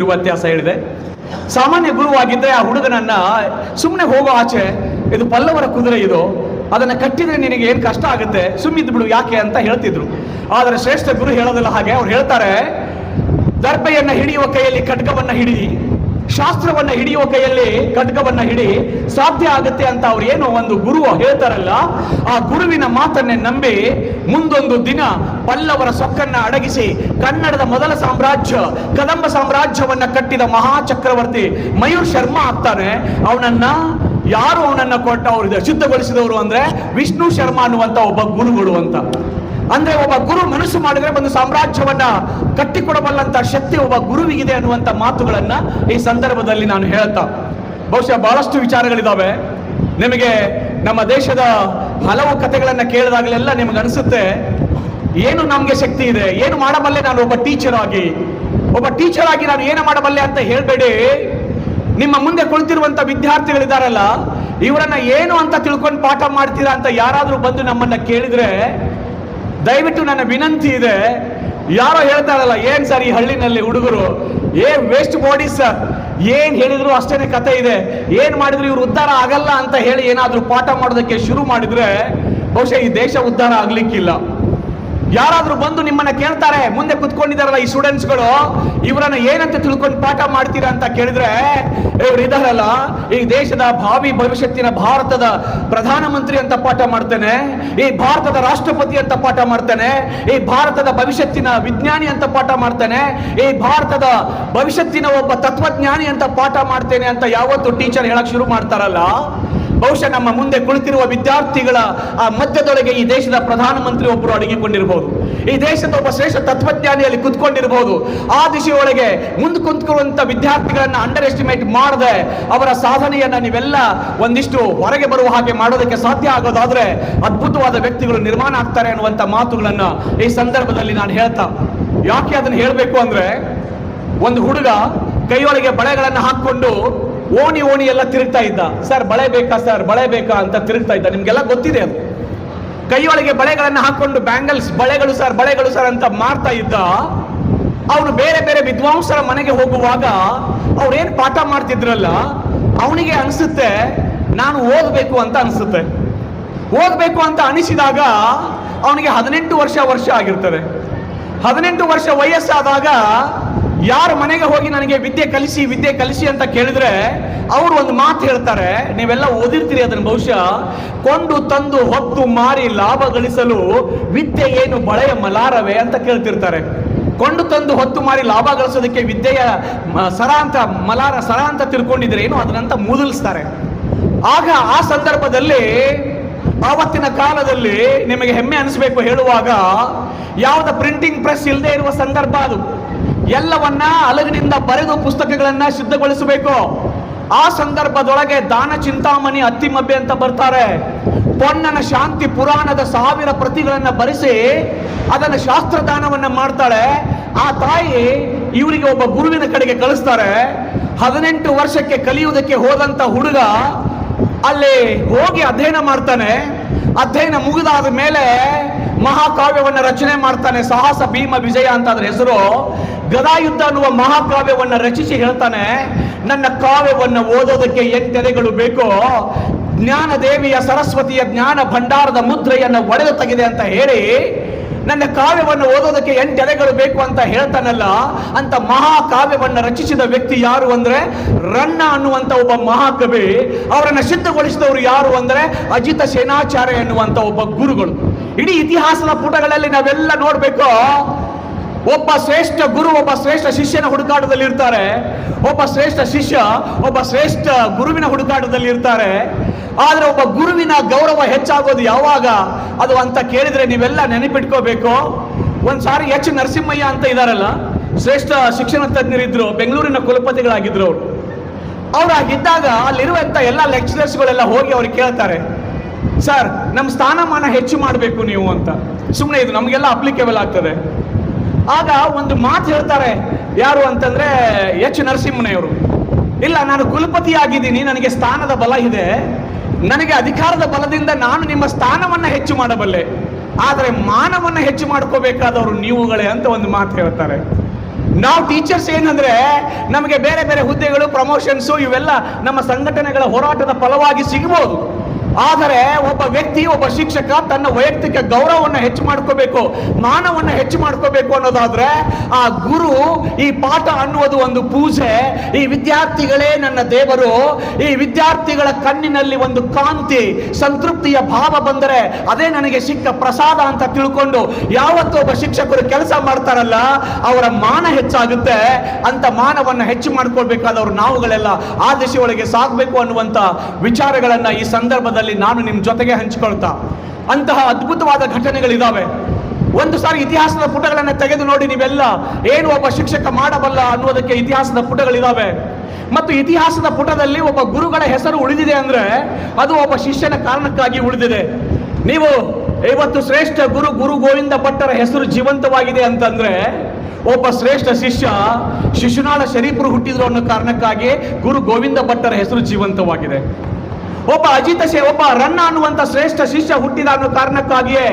ಇರುವ ವ್ಯತ್ಯಾಸ ಹೇಳಿದೆ. ಸಾಮಾನ್ಯ ಗುರುವಾಗಿದ್ದರೆ ಆ ಹುಡುಗನನ್ನ ಸುಮ್ಮನೆ ಹೋಗೋ ಆಚೆ, ಇದು ಪಲ್ಲವರ ಕುದುರೆ ಇದು, ಅದನ್ನ ಕಟ್ಟಿದ್ರೆ ನಿನಗೆ ಏನು ಕಷ್ಟ ಆಗುತ್ತೆ ಸುಮ್ಮಿದ್ದು ಬಿಡು, ಯಾಕೆ ಅಂತ ಹೇಳ್ತಿದ್ರು. ಆದರೆ ಶ್ರೇಷ್ಠ ಗುರು ಹೇಳೋದಿಲ್ಲ ಹಾಗೆ, ಅವ್ರು ಹೇಳ್ತಾರೆ ದರ್ಬೆಯನ್ನ ಹಿಡಿಯುವ ಕೈಯಲ್ಲಿ ಖಡ್ಗವನ್ನ ಹಿಡಿ. ಶಾಸ್ತ್ರವನ್ನ ಹಿಡಿಯುವ ಕೈಯಲ್ಲಿ ಖಡ್ಗವನ್ನ ಹಿಡಿ ಸಾಧ್ಯ ಆಗುತ್ತೆ ಅಂತ ಅವ್ರು ಏನು ಒಂದು ಗುರು ಹೇಳ್ತಾರಲ್ಲ, ಆ ಗುರುವಿನ ಮಾತನ್ನೇ ನಂಬಿ ಮುಂದೊಂದು ದಿನ ಪಲ್ಲವರ ಸೊಕ್ಕನ್ನ ಅಡಗಿಸಿ ಕನ್ನಡದ ಮೊದಲ ಸಾಮ್ರಾಜ್ಯ, ಕದಂಬ ಸಾಮ್ರಾಜ್ಯವನ್ನ ಕಟ್ಟಿದ ಮಹಾ ಚಕ್ರವರ್ತಿ ಮಯೂರ್ ಶರ್ಮಾ ಆಗ್ತಾನೆ. ಅವನನ್ನ ಯಾರು ಅವನನ್ನ ಕೊಟ್ಟ ಅವರು ಸಿದ್ಧಗೊಳಿಸಿದವರು ಅಂದ್ರೆ ವಿಷ್ಣು ಶರ್ಮಾ ಅನ್ನುವಂತ ಒಬ್ಬ ಗುರುಗಳು ಅಂತ. ಅಂದ್ರೆ ಒಬ್ಬ ಗುರು ಮನಸ್ಸು ಮಾಡಿದ್ರೆ ಒಂದು ಸಾಮ್ರಾಜ್ಯವನ್ನ ಕಟ್ಟಿಕೊಡಬಲ್ಲಂತ ಶಕ್ತಿ ಒಬ್ಬ ಗುರುವಿಗಿದೆ ಅನ್ನುವಂತ ಮಾತುಗಳನ್ನ ಈ ಸಂದರ್ಭದಲ್ಲಿ ನಾನು ಹೇಳ್ತಾ ಬಹುಶಃ ಬಹಳಷ್ಟು ವಿಚಾರಗಳಿದಾವೆ. ನಿಮಗೆ ನಮ್ಮ ದೇಶದ ಹಲವು ಕಥೆಗಳನ್ನ ಕೇಳಿದಾಗಲೆಲ್ಲ ನಿಮಗೆ ಅನಿಸುತ್ತೆ, ಏನು ನಮ್ಗೆ ಶಕ್ತಿ ಇದೆ, ಏನು ಮಾಡಬಲ್ಲೆ ನಾನು ಒಬ್ಬ ಟೀಚರ್ ಆಗಿ. ಒಬ್ಬ ಟೀಚರ್ ಆಗಿ ನಾನು ಏನು ಮಾಡಬಲ್ಲೆ ಅಂತ ಹೇಳಬೇಡಿ. ನಿಮ್ಮ ಮುಂದೆ ಕುಳಿತಿರುವಂತ ವಿದ್ಯಾರ್ಥಿಗಳಿದಾರಲ್ಲ, ಇವರನ್ನ ಏನು ಅಂತ ತಿಳ್ಕೊಂಡು ಪಾಠ ಮಾಡ್ತೀರಾ ಅಂತ ಯಾರಾದರೂ ಬಂದು ನಮ್ಮನ್ನ ಕೇಳಿದ್ರೆ ದಯವಿಟ್ಟು ನನ್ನ ವಿನಂತಿ ಇದೆ. ಯಾರೋ ಹೇಳ್ತಾರಲ್ಲ ಏನ್ ಸರ್ ಈ ಹಳ್ಳಿನಲ್ಲಿ ಹುಡುಗರು? ಏನ್ ವೇಸ್ಟ್ ಬಾಡಿ ಸರ್? ಏನ್ ಹೇಳಿದ್ರು ಅಷ್ಟೇನೆ ಕತೆ ಇದೆ. ಏನ್ ಮಾಡಿದ್ರು ಇವ್ರು ಉದ್ಧಾರ ಆಗಲ್ಲ ಅಂತ ಹೇಳಿ ಏನಾದ್ರೂ ಪಾಠ ಮಾಡೋದಕ್ಕೆ ಶುರು ಮಾಡಿದ್ರೆ ಬಹುಶಃ ಈ ದೇಶ ಉದ್ಧಾರ ಆಗ್ಲಿಕ್ಕಿಲ್ಲ. ಯಾರಾದ್ರೂ ಬಂದು ನಿಮ್ಮನ್ನ ಕೇಳ್ತಾರೆ, ಮುಂದೆ ಕುತ್ಕೊಂಡಿದಾರಲ್ಲ ಈ ಸ್ಟೂಡೆಂಟ್ಸ್ಗಳು ಇವರನ್ನ ಏನಂತ ತಿಳ್ಕೊಂಡು ಪಾಠ ಮಾಡ್ತೀರಾ ಅಂತ ಕೇಳಿದ್ರೆ ಇವ್ರು ಇದಾರಲ್ಲ, ಈ ದೇಶದ ಭಾವಿ ಭವಿಷ್ಯತ್ತಿನ ಭಾರತದ ಪ್ರಧಾನಮಂತ್ರಿ ಅಂತ ಪಾಠ ಮಾಡ್ತೇನೆ, ಈ ಭಾರತದ ರಾಷ್ಟ್ರಪತಿ ಅಂತ ಪಾಠ ಮಾಡ್ತೇನೆ, ಈ ಭಾರತದ ಭವಿಷ್ಯತ್ತಿನ ವಿಜ್ಞಾನಿ ಅಂತ ಪಾಠ ಮಾಡ್ತೇನೆ, ಈ ಭಾರತದ ಭವಿಷ್ಯತ್ತಿನ ಒಬ್ಬ ತತ್ವಜ್ಞಾನಿ ಅಂತ ಪಾಠ ಮಾಡ್ತೇನೆ ಅಂತ ಯಾವತ್ತು ಟೀಚರ್ ಹೇಳಕ್ ಶುರು ಮಾಡ್ತಾರಲ್ಲ? ಬಹುಶಃ ನಮ್ಮ ಮುಂದೆ ಕುಳಿತಿರುವ ವಿದ್ಯಾರ್ಥಿಗಳ, ಆ ಮಧ್ಯದೊಳಗೆ ಈ ದೇಶದ ಪ್ರಧಾನಮಂತ್ರಿ ಒಬ್ಬರು ಅಡಗಿಕೊಂಡಿರಬಹುದು ಈ ದೇಶದ ಒಬ್ಬ ಶ್ರೇಷ್ಠ ತತ್ವಜ್ಞಾನಿಯಲ್ಲಿ ಕುತ್ಕೊಂಡಿರಬಹುದು ಆ ದಿಶೆಯೊಳಗೆ ಮುಂದೆ ಕುಂತ್ಕೊಳ್ಳುವಂಥ ವಿದ್ಯಾರ್ಥಿಗಳನ್ನ ಅಂಡರ್ ಎಸ್ಟಿಮೇಟ್ ಮಾಡದೆ ಅವರ ಸಾಧನೆಯನ್ನ ನೀವೆಲ್ಲ ಒಂದಿಷ್ಟು ಹೊರಗೆ ಬರುವ ಹಾಗೆ ಮಾಡೋದಕ್ಕೆ ಸಾಧ್ಯ ಆಗೋದಾದ್ರೆ ಅದ್ಭುತವಾದ ವ್ಯಕ್ತಿಗಳು ನಿರ್ಮಾಣ ಆಗ್ತಾರೆ ಅನ್ನುವಂತ ಮಾತುಗಳನ್ನ ಈ ಸಂದರ್ಭದಲ್ಲಿ ನಾನು ಹೇಳ್ತಾ, ಯಾಕೆ ಅದನ್ನ ಹೇಳಬೇಕು ಅಂದ್ರೆ, ಒಂದು ಹುಡುಗ ಕೈಯೊಳಗೆ ಬಳೆಗಳನ್ನು ಹಾಕೊಂಡು ಓಣಿ ಓಣಿ ಎಲ್ಲ ತಿರುಗ್ತಾ ಇದ್ದ. ಸರ್, ಬಳೆ ಬೇಕಾ, ಸರ್? ಬಳೆ ಬೇಕಾ? ಅಂತ ತಿರುಗ್ತಾ ಇದ್ದ. ನಿಮ್ಗೆಲ್ಲ ಗೊತ್ತಿದೆ ಅದು. ಕೈಯೊಳಗೆ ಬಳೆಗಳನ್ನು ಹಾಕೊಂಡು ಬ್ಯಾಂಗಲ್ಸ್, ಬಳೆಗಳು, ಸರ್ ಬಳೆಗಳು, ಸರ್ ಅಂತ ಮಾರ್ತಾ ಇದ್ದ. ಅವನು ಬೇರೆ ಬೇರೆ ವಿದ್ವಾಂಸರ ಮನೆಗೆ ಹೋಗುವಾಗ ಅವ್ರೇನ್ ಪಾಠ ಮಾಡ್ತಿದ್ರಲ್ಲ, ಅವನಿಗೆ ಅನಿಸುತ್ತೆ, ನಾನು ಓದಬೇಕು ಅಂತ ಅನಿಸುತ್ತೆ. ಓದಬೇಕು ಅಂತ ಅನಿಸಿದಾಗ ಅವನಿಗೆ ಹದಿನೆಂಟು ವರ್ಷ ವರ್ಷ ಆಗಿರ್ತದೆ. ಹದಿನೆಂಟು ವರ್ಷ ವಯಸ್ಸಾದಾಗ ಯಾರ ಮನೆಗೆ ಹೋಗಿ ನನಗೆ ವಿದ್ಯೆ ಕಲಿಸಿ ವಿದ್ಯೆ ಕಲಿಸಿ ಅಂತ ಕೇಳಿದ್ರೆ ಅವರು ಒಂದು ಮಾತು ಹೇಳ್ತಾರೆ, ನೀವೆಲ್ಲ ಓದಿರ್ತೀರಿ ಅದನ್ನು ಬಹುಶಃ. ಕೊಂಡು ತಂದು ಹೊತ್ತು ಮಾರಿ ಲಾಭ ಗಳಿಸಲು ವಿದ್ಯೆ ಏನು ಬಳೆಯ ಮಲಾರವೇ ಅಂತ ಕೇಳ್ತಿರ್ತಾರೆ. ಕೊಂಡು ತಂದು ಹೊತ್ತು ಮಾರಿ ಲಾಭ ಗಳಿಸೋದಕ್ಕೆ ವಿದ್ಯೆಯ ಸರ ಅಂತ ಮಲಾರ ಸರ ಅಂತ ತಿಳ್ಕೊಂಡಿದ್ರೆ ಏನು ಅದನ್ನಂತ ಮೂದಲಿಸ್ತಾರೆ. ಆಗ ಆ ಸಂದರ್ಭದಲ್ಲಿ, ಆವತ್ತಿನ ಕಾಲದಲ್ಲಿ ನಿಮಗೆ ಹೆಮ್ಮೆ ಅನಿಸ್ಬೇಕು ಹೇಳುವಾಗ, ಯಾವುದ ಪ್ರಿಂಟಿಂಗ್ ಪ್ರೆಸ್ ಇಲ್ಲದೆ ಇರುವ ಸಂದರ್ಭ ಅದು. ಎಲ್ಲವನ್ನ ಅಲಗಿನಿಂದ ಬರೆದು ಪುಸ್ತಕಗಳನ್ನ ಸಿದ್ಧಗೊಳಿಸಬೇಕು. ಆ ಸಂದರ್ಭದೊಳಗೆ ದಾನ ಚಿಂತಾಮಣಿ ಅತ್ತಿಮಬ್ಬೆ ಅಂತ ಬರ್ತಾರೆ. ಪೊನ್ನನ ಶಾಂತಿ ಪುರಾಣದ ಸಾವಿರ ಪ್ರತಿಗಳನ್ನ ಬರೆಸಿ ಅದನ್ನ ಶಾಸ್ತ್ರದಾನವನ್ನ ಮಾಡ್ತಾಳೆ. ಆ ತಾಯಿ ಇವರಿಗೆ ಒಬ್ಬ ಗುರುವಿನ ಕಡೆಗೆ ಕಳಿಸ್ತಾರೆ. ಹದಿನೆಂಟು ವರ್ಷಕ್ಕೆ ಕಲಿಯುವುದಕ್ಕೆ ಹೋದಂತ ಹುಡುಗ ಅಲ್ಲಿ ಹೋಗಿ ಅಧ್ಯಯನ ಮಾಡ್ತಾನೆ. ಅಧ್ಯಯನ ಮುಗಿದಾದ ಮೇಲೆ ಮಹಾಕಾವ್ಯವನ್ನ ರಚನೆ ಮಾಡ್ತಾನೆ, ಸಾಹಸ, ಭೀಮ, ವಿಜಯ ಅಂತ ಅದ್ರ ಹೆಸರು. ಗದಾಯುದ್ಧ ಅನ್ನುವ ಮಹಾಕಾವ್ಯವನ್ನ ರಚಿಸಿ ಹೇಳ್ತಾನೆ, ನನ್ನ ಕಾವ್ಯವನ್ನು ಓದೋದಕ್ಕೆ ಎಂಟೆಲೆಗಳು ಬೇಕೋ ಜ್ಞಾನ ದೇವಿಯ ಸರಸ್ವತಿಯ ಜ್ಞಾನ ಭಂಡಾರದ ಮುದ್ರೆಯನ್ನು ಒಡೆದು ತೆಗೆದೆ ಅಂತ ಹೇಳಿ ನನ್ನ ಕಾವ್ಯವನ್ನು ಓದೋದಕ್ಕೆ ಎಂಟು ಎಲೆಗಳು ಬೇಕು ಅಂತ ಹೇಳ್ತಾನಲ್ಲ, ಅಂತ ಮಹಾಕಾವ್ಯವನ್ನು ರಚಿಸಿದ ವ್ಯಕ್ತಿ ಯಾರು ಅಂದ್ರೆ ರನ್ನ ಅನ್ನುವಂತ ಒಬ್ಬ ಮಹಾಕವಿ. ಅವರನ್ನ ಸಿದ್ಧಗೊಳಿಸಿದವರು ಯಾರು ಅಂದ್ರೆ ಅಜಿತ ಸೇನಾಚಾರ್ಯ ಎನ್ನುವಂತ ಒಬ್ಬ ಗುರುಗಳು. ಇಡೀ ಇತಿಹಾಸದ ಪುಟಗಳಲ್ಲಿ ನಾವೆಲ್ಲ ನೋಡ್ಬೇಕು ಒಬ್ಬ ಶ್ರೇಷ್ಠ ಗುರು, ಒಬ್ಬ ಶ್ರೇಷ್ಠ ಶಿಷ್ಯನ ಹುಡುಕಾಟದಲ್ಲಿ ಇರ್ತಾರೆ. ಒಬ್ಬ ಶ್ರೇಷ್ಠ ಶಿಷ್ಯ, ಒಬ್ಬ ಶ್ರೇಷ್ಠ ಗುರುವಿನ ಹುಡುಕಾಟದಲ್ಲಿ ಇರ್ತಾರೆ. ಆದರೆ ಒಬ್ಬ ಗುರುವಿನ ಗೌರವ ಹೆಚ್ಚಾಗೋದು ಯಾವಾಗ? ಅದು ಅಂತ ಕೇಳಿದ್ರೆ ನೀವೆಲ್ಲ ನೆನಪಿಟ್ಕೋಬೇಕು. ಒಂದು ಸಾರಿ ಎಚ್ ನರಸಿಂಹಯ್ಯ ಅಂತ ಇದಾರಲ್ಲ, ಶ್ರೇಷ್ಠ ಶಿಕ್ಷಣ ತಜ್ಞರಿದ್ರು, ಬೆಂಗಳೂರಿನ ಕುಲಪತಿಗಳಾಗಿದ್ರು ಅವರು. ಅವ್ರು ಆಗಿದ್ದಾಗ ಅಲ್ಲಿರುವಂತ ಎಲ್ಲ ಲೆಕ್ಚರರ್ಸ್ಗಳೆಲ್ಲ ಹೋಗಿ ಅವ್ರಿಗೆ ಕೇಳ್ತಾರೆ, ಸರ್ ನಮ್ಮ ಸ್ಥಾನಮಾನ ಹೆಚ್ಚು ಮಾಡಬೇಕು ನೀವು ಅಂತ. ಸುಮ್ಮನೆ ಇದು ನಮಗೆಲ್ಲ ಅಪ್ಲಿಕೇಬಲ್ ಆಗ್ತದೆ. ಆಗ ಒಂದು ಮಾತು ಹೇಳ್ತಾರೆ, ಯಾರು ಅಂತಂದ್ರೆ ಎಚ್ ನರಸಿಂಹನೆಯವರು ಇಲ್ಲ, ನಾನು ಕುಲಪತಿ ಆಗಿದ್ದೀನಿ ನನಗೆ ಸ್ಥಾನದ ಬಲ ಇದೆ, ನನಗೆ ಅಧಿಕಾರದ ಬಲದಿಂದ ನಾನು ನಿಮ್ಮ ಸ್ಥಾನವನ್ನ ಹೆಚ್ಚು ಮಾಡಬಲ್ಲೆ. ಆದರೆ ಮಾನವನ್ನ ಹೆಚ್ಚು ಮಾಡ್ಕೋಬೇಕಾದವರು ನೀವುಗಳೇ ಅಂತ ಒಂದು ಮಾತು ಹೇಳ್ತಾರೆ. ನಾವು ಟೀಚರ್ಸ್ ಏನಂದ್ರೆ, ನಮಗೆ ಬೇರೆ ಬೇರೆ ಹುದ್ದೆಗಳು ಪ್ರಮೋಷನ್ಸು ಇವೆಲ್ಲ ನಮ್ಮ ಸಂಘಟನೆಗಳ ಹೋರಾಟದ ಫಲವಾಗಿ ಸಿಗಬಹುದು. ಆದರೆ ಒಬ್ಬ ವ್ಯಕ್ತಿ, ಒಬ್ಬ ಶಿಕ್ಷಕ ತನ್ನ ವೈಯಕ್ತಿಕ ಗೌರವವನ್ನು ಹೆಚ್ಚು ಮಾಡ್ಕೋಬೇಕು, ಮಾನವನ್ನ ಹೆಚ್ಚು ಮಾಡ್ಕೋಬೇಕು ಅನ್ನೋದಾದ್ರೆ ಆ ಗುರು ಈ ಪಾಠ ಅನ್ನುವುದು ಒಂದು ಪೂಜೆ. ಈ ವಿದ್ಯಾರ್ಥಿಗಳೇ ನನ್ನ ದೇವರು, ಈ ವಿದ್ಯಾರ್ಥಿಗಳ ಕಣ್ಣಿನಲ್ಲಿ ಒಂದು ಕಾಂತಿ, ಸಂತೃಪ್ತಿಯ ಭಾವ ಬಂದರೆ ಅದೇ ನನಗೆ ಸಿಕ್ಕ ಪ್ರಸಾದ ಅಂತ ತಿಳ್ಕೊಂಡು ಯಾವತ್ತೂ ಒಬ್ಬ ಶಿಕ್ಷಕರು ಕೆಲಸ ಮಾಡ್ತಾರಲ್ಲ, ಅವರ ಮಾನ ಹೆಚ್ಚಾಗುತ್ತೆ. ಅಂತ ಮಾನವನ್ನ ಹೆಚ್ಚು ಮಾಡ್ಕೊಳ್ಬೇಕಾದವರು ನಾವುಗಳೆಲ್ಲ, ಆ ದಿಶೆಯೊಳಗೆ ಸಾಗಬೇಕು ಅನ್ನುವಂತ ವಿಚಾರಗಳನ್ನ ಈ ಸಂದರ್ಭದಲ್ಲಿ ನಾನು ನಿಮ್ಮ ಜೊತೆಗೆ ಹಂಚಿಕೊಳ್ತಾ. ಅಂತಹ ಅದ್ಭುತವಾದ ಘಟನೆಗಳಿದ್ದಾವೆ ಒಂದು ಸಾರಿ ಇತಿಹಾಸದ ಪುಟಗಳನ್ನು ತೆಗೆದು ನೋಡಿ ನೀವೆಲ್ಲ, ಏನು ಒಬ್ಬ ಶಿಕ್ಷಕ ಮಾಡಬಲ್ಲ ಅನ್ನೋದಕ್ಕೆ ಇತಿಹಾಸದ ಪುಟಗಳಿದ್ದಾವೆ ಮತ್ತು ಇತಿಹಾಸದ ಪುಟದಲ್ಲಿ ಒಬ್ಬ ಗುರುಗಳ ಹೆಸರು ಉಳಿದಿದೆ ಅಂದ್ರೆ, ಅದು ಒಬ್ಬ ಶಿಷ್ಯನ ಕಾರಣಕ್ಕಾಗಿ ಉಳಿದಿದೆ. ನೀವು ಇವತ್ತು ಶ್ರೇಷ್ಠ ಗುರು ಗುರು ಗೋವಿಂದ ಭಟ್ಟರ ಹೆಸರು ಜೀವಂತವಾಗಿದೆ ಅಂತಂದ್ರೆ, ಒಬ್ಬ ಶ್ರೇಷ್ಠ ಶಿಷ್ಯ ಶಿಶುನಾಳ ಶರೀಫರು ಹುಟ್ಟಿದ್ರು ಅನ್ನೋ ಕಾರಣಕ್ಕಾಗಿ ಗುರು ಗೋವಿಂದ ಭಟ್ಟರ ಹೆಸರು ಜೀವಂತವಾಗಿದೆ. ಒಬ್ಬ ಅಜಿತ ಸೇ ಒಬ್ಬ ರನ್ನ ಅನ್ನುವಂತ ಶ್ರೇಷ್ಠ ಶಿಷ್ಯ ಹುಟ್ಟಿದ ಅನ್ನೋ ಕಾರಣಕ್ಕಾಗಿಯೇ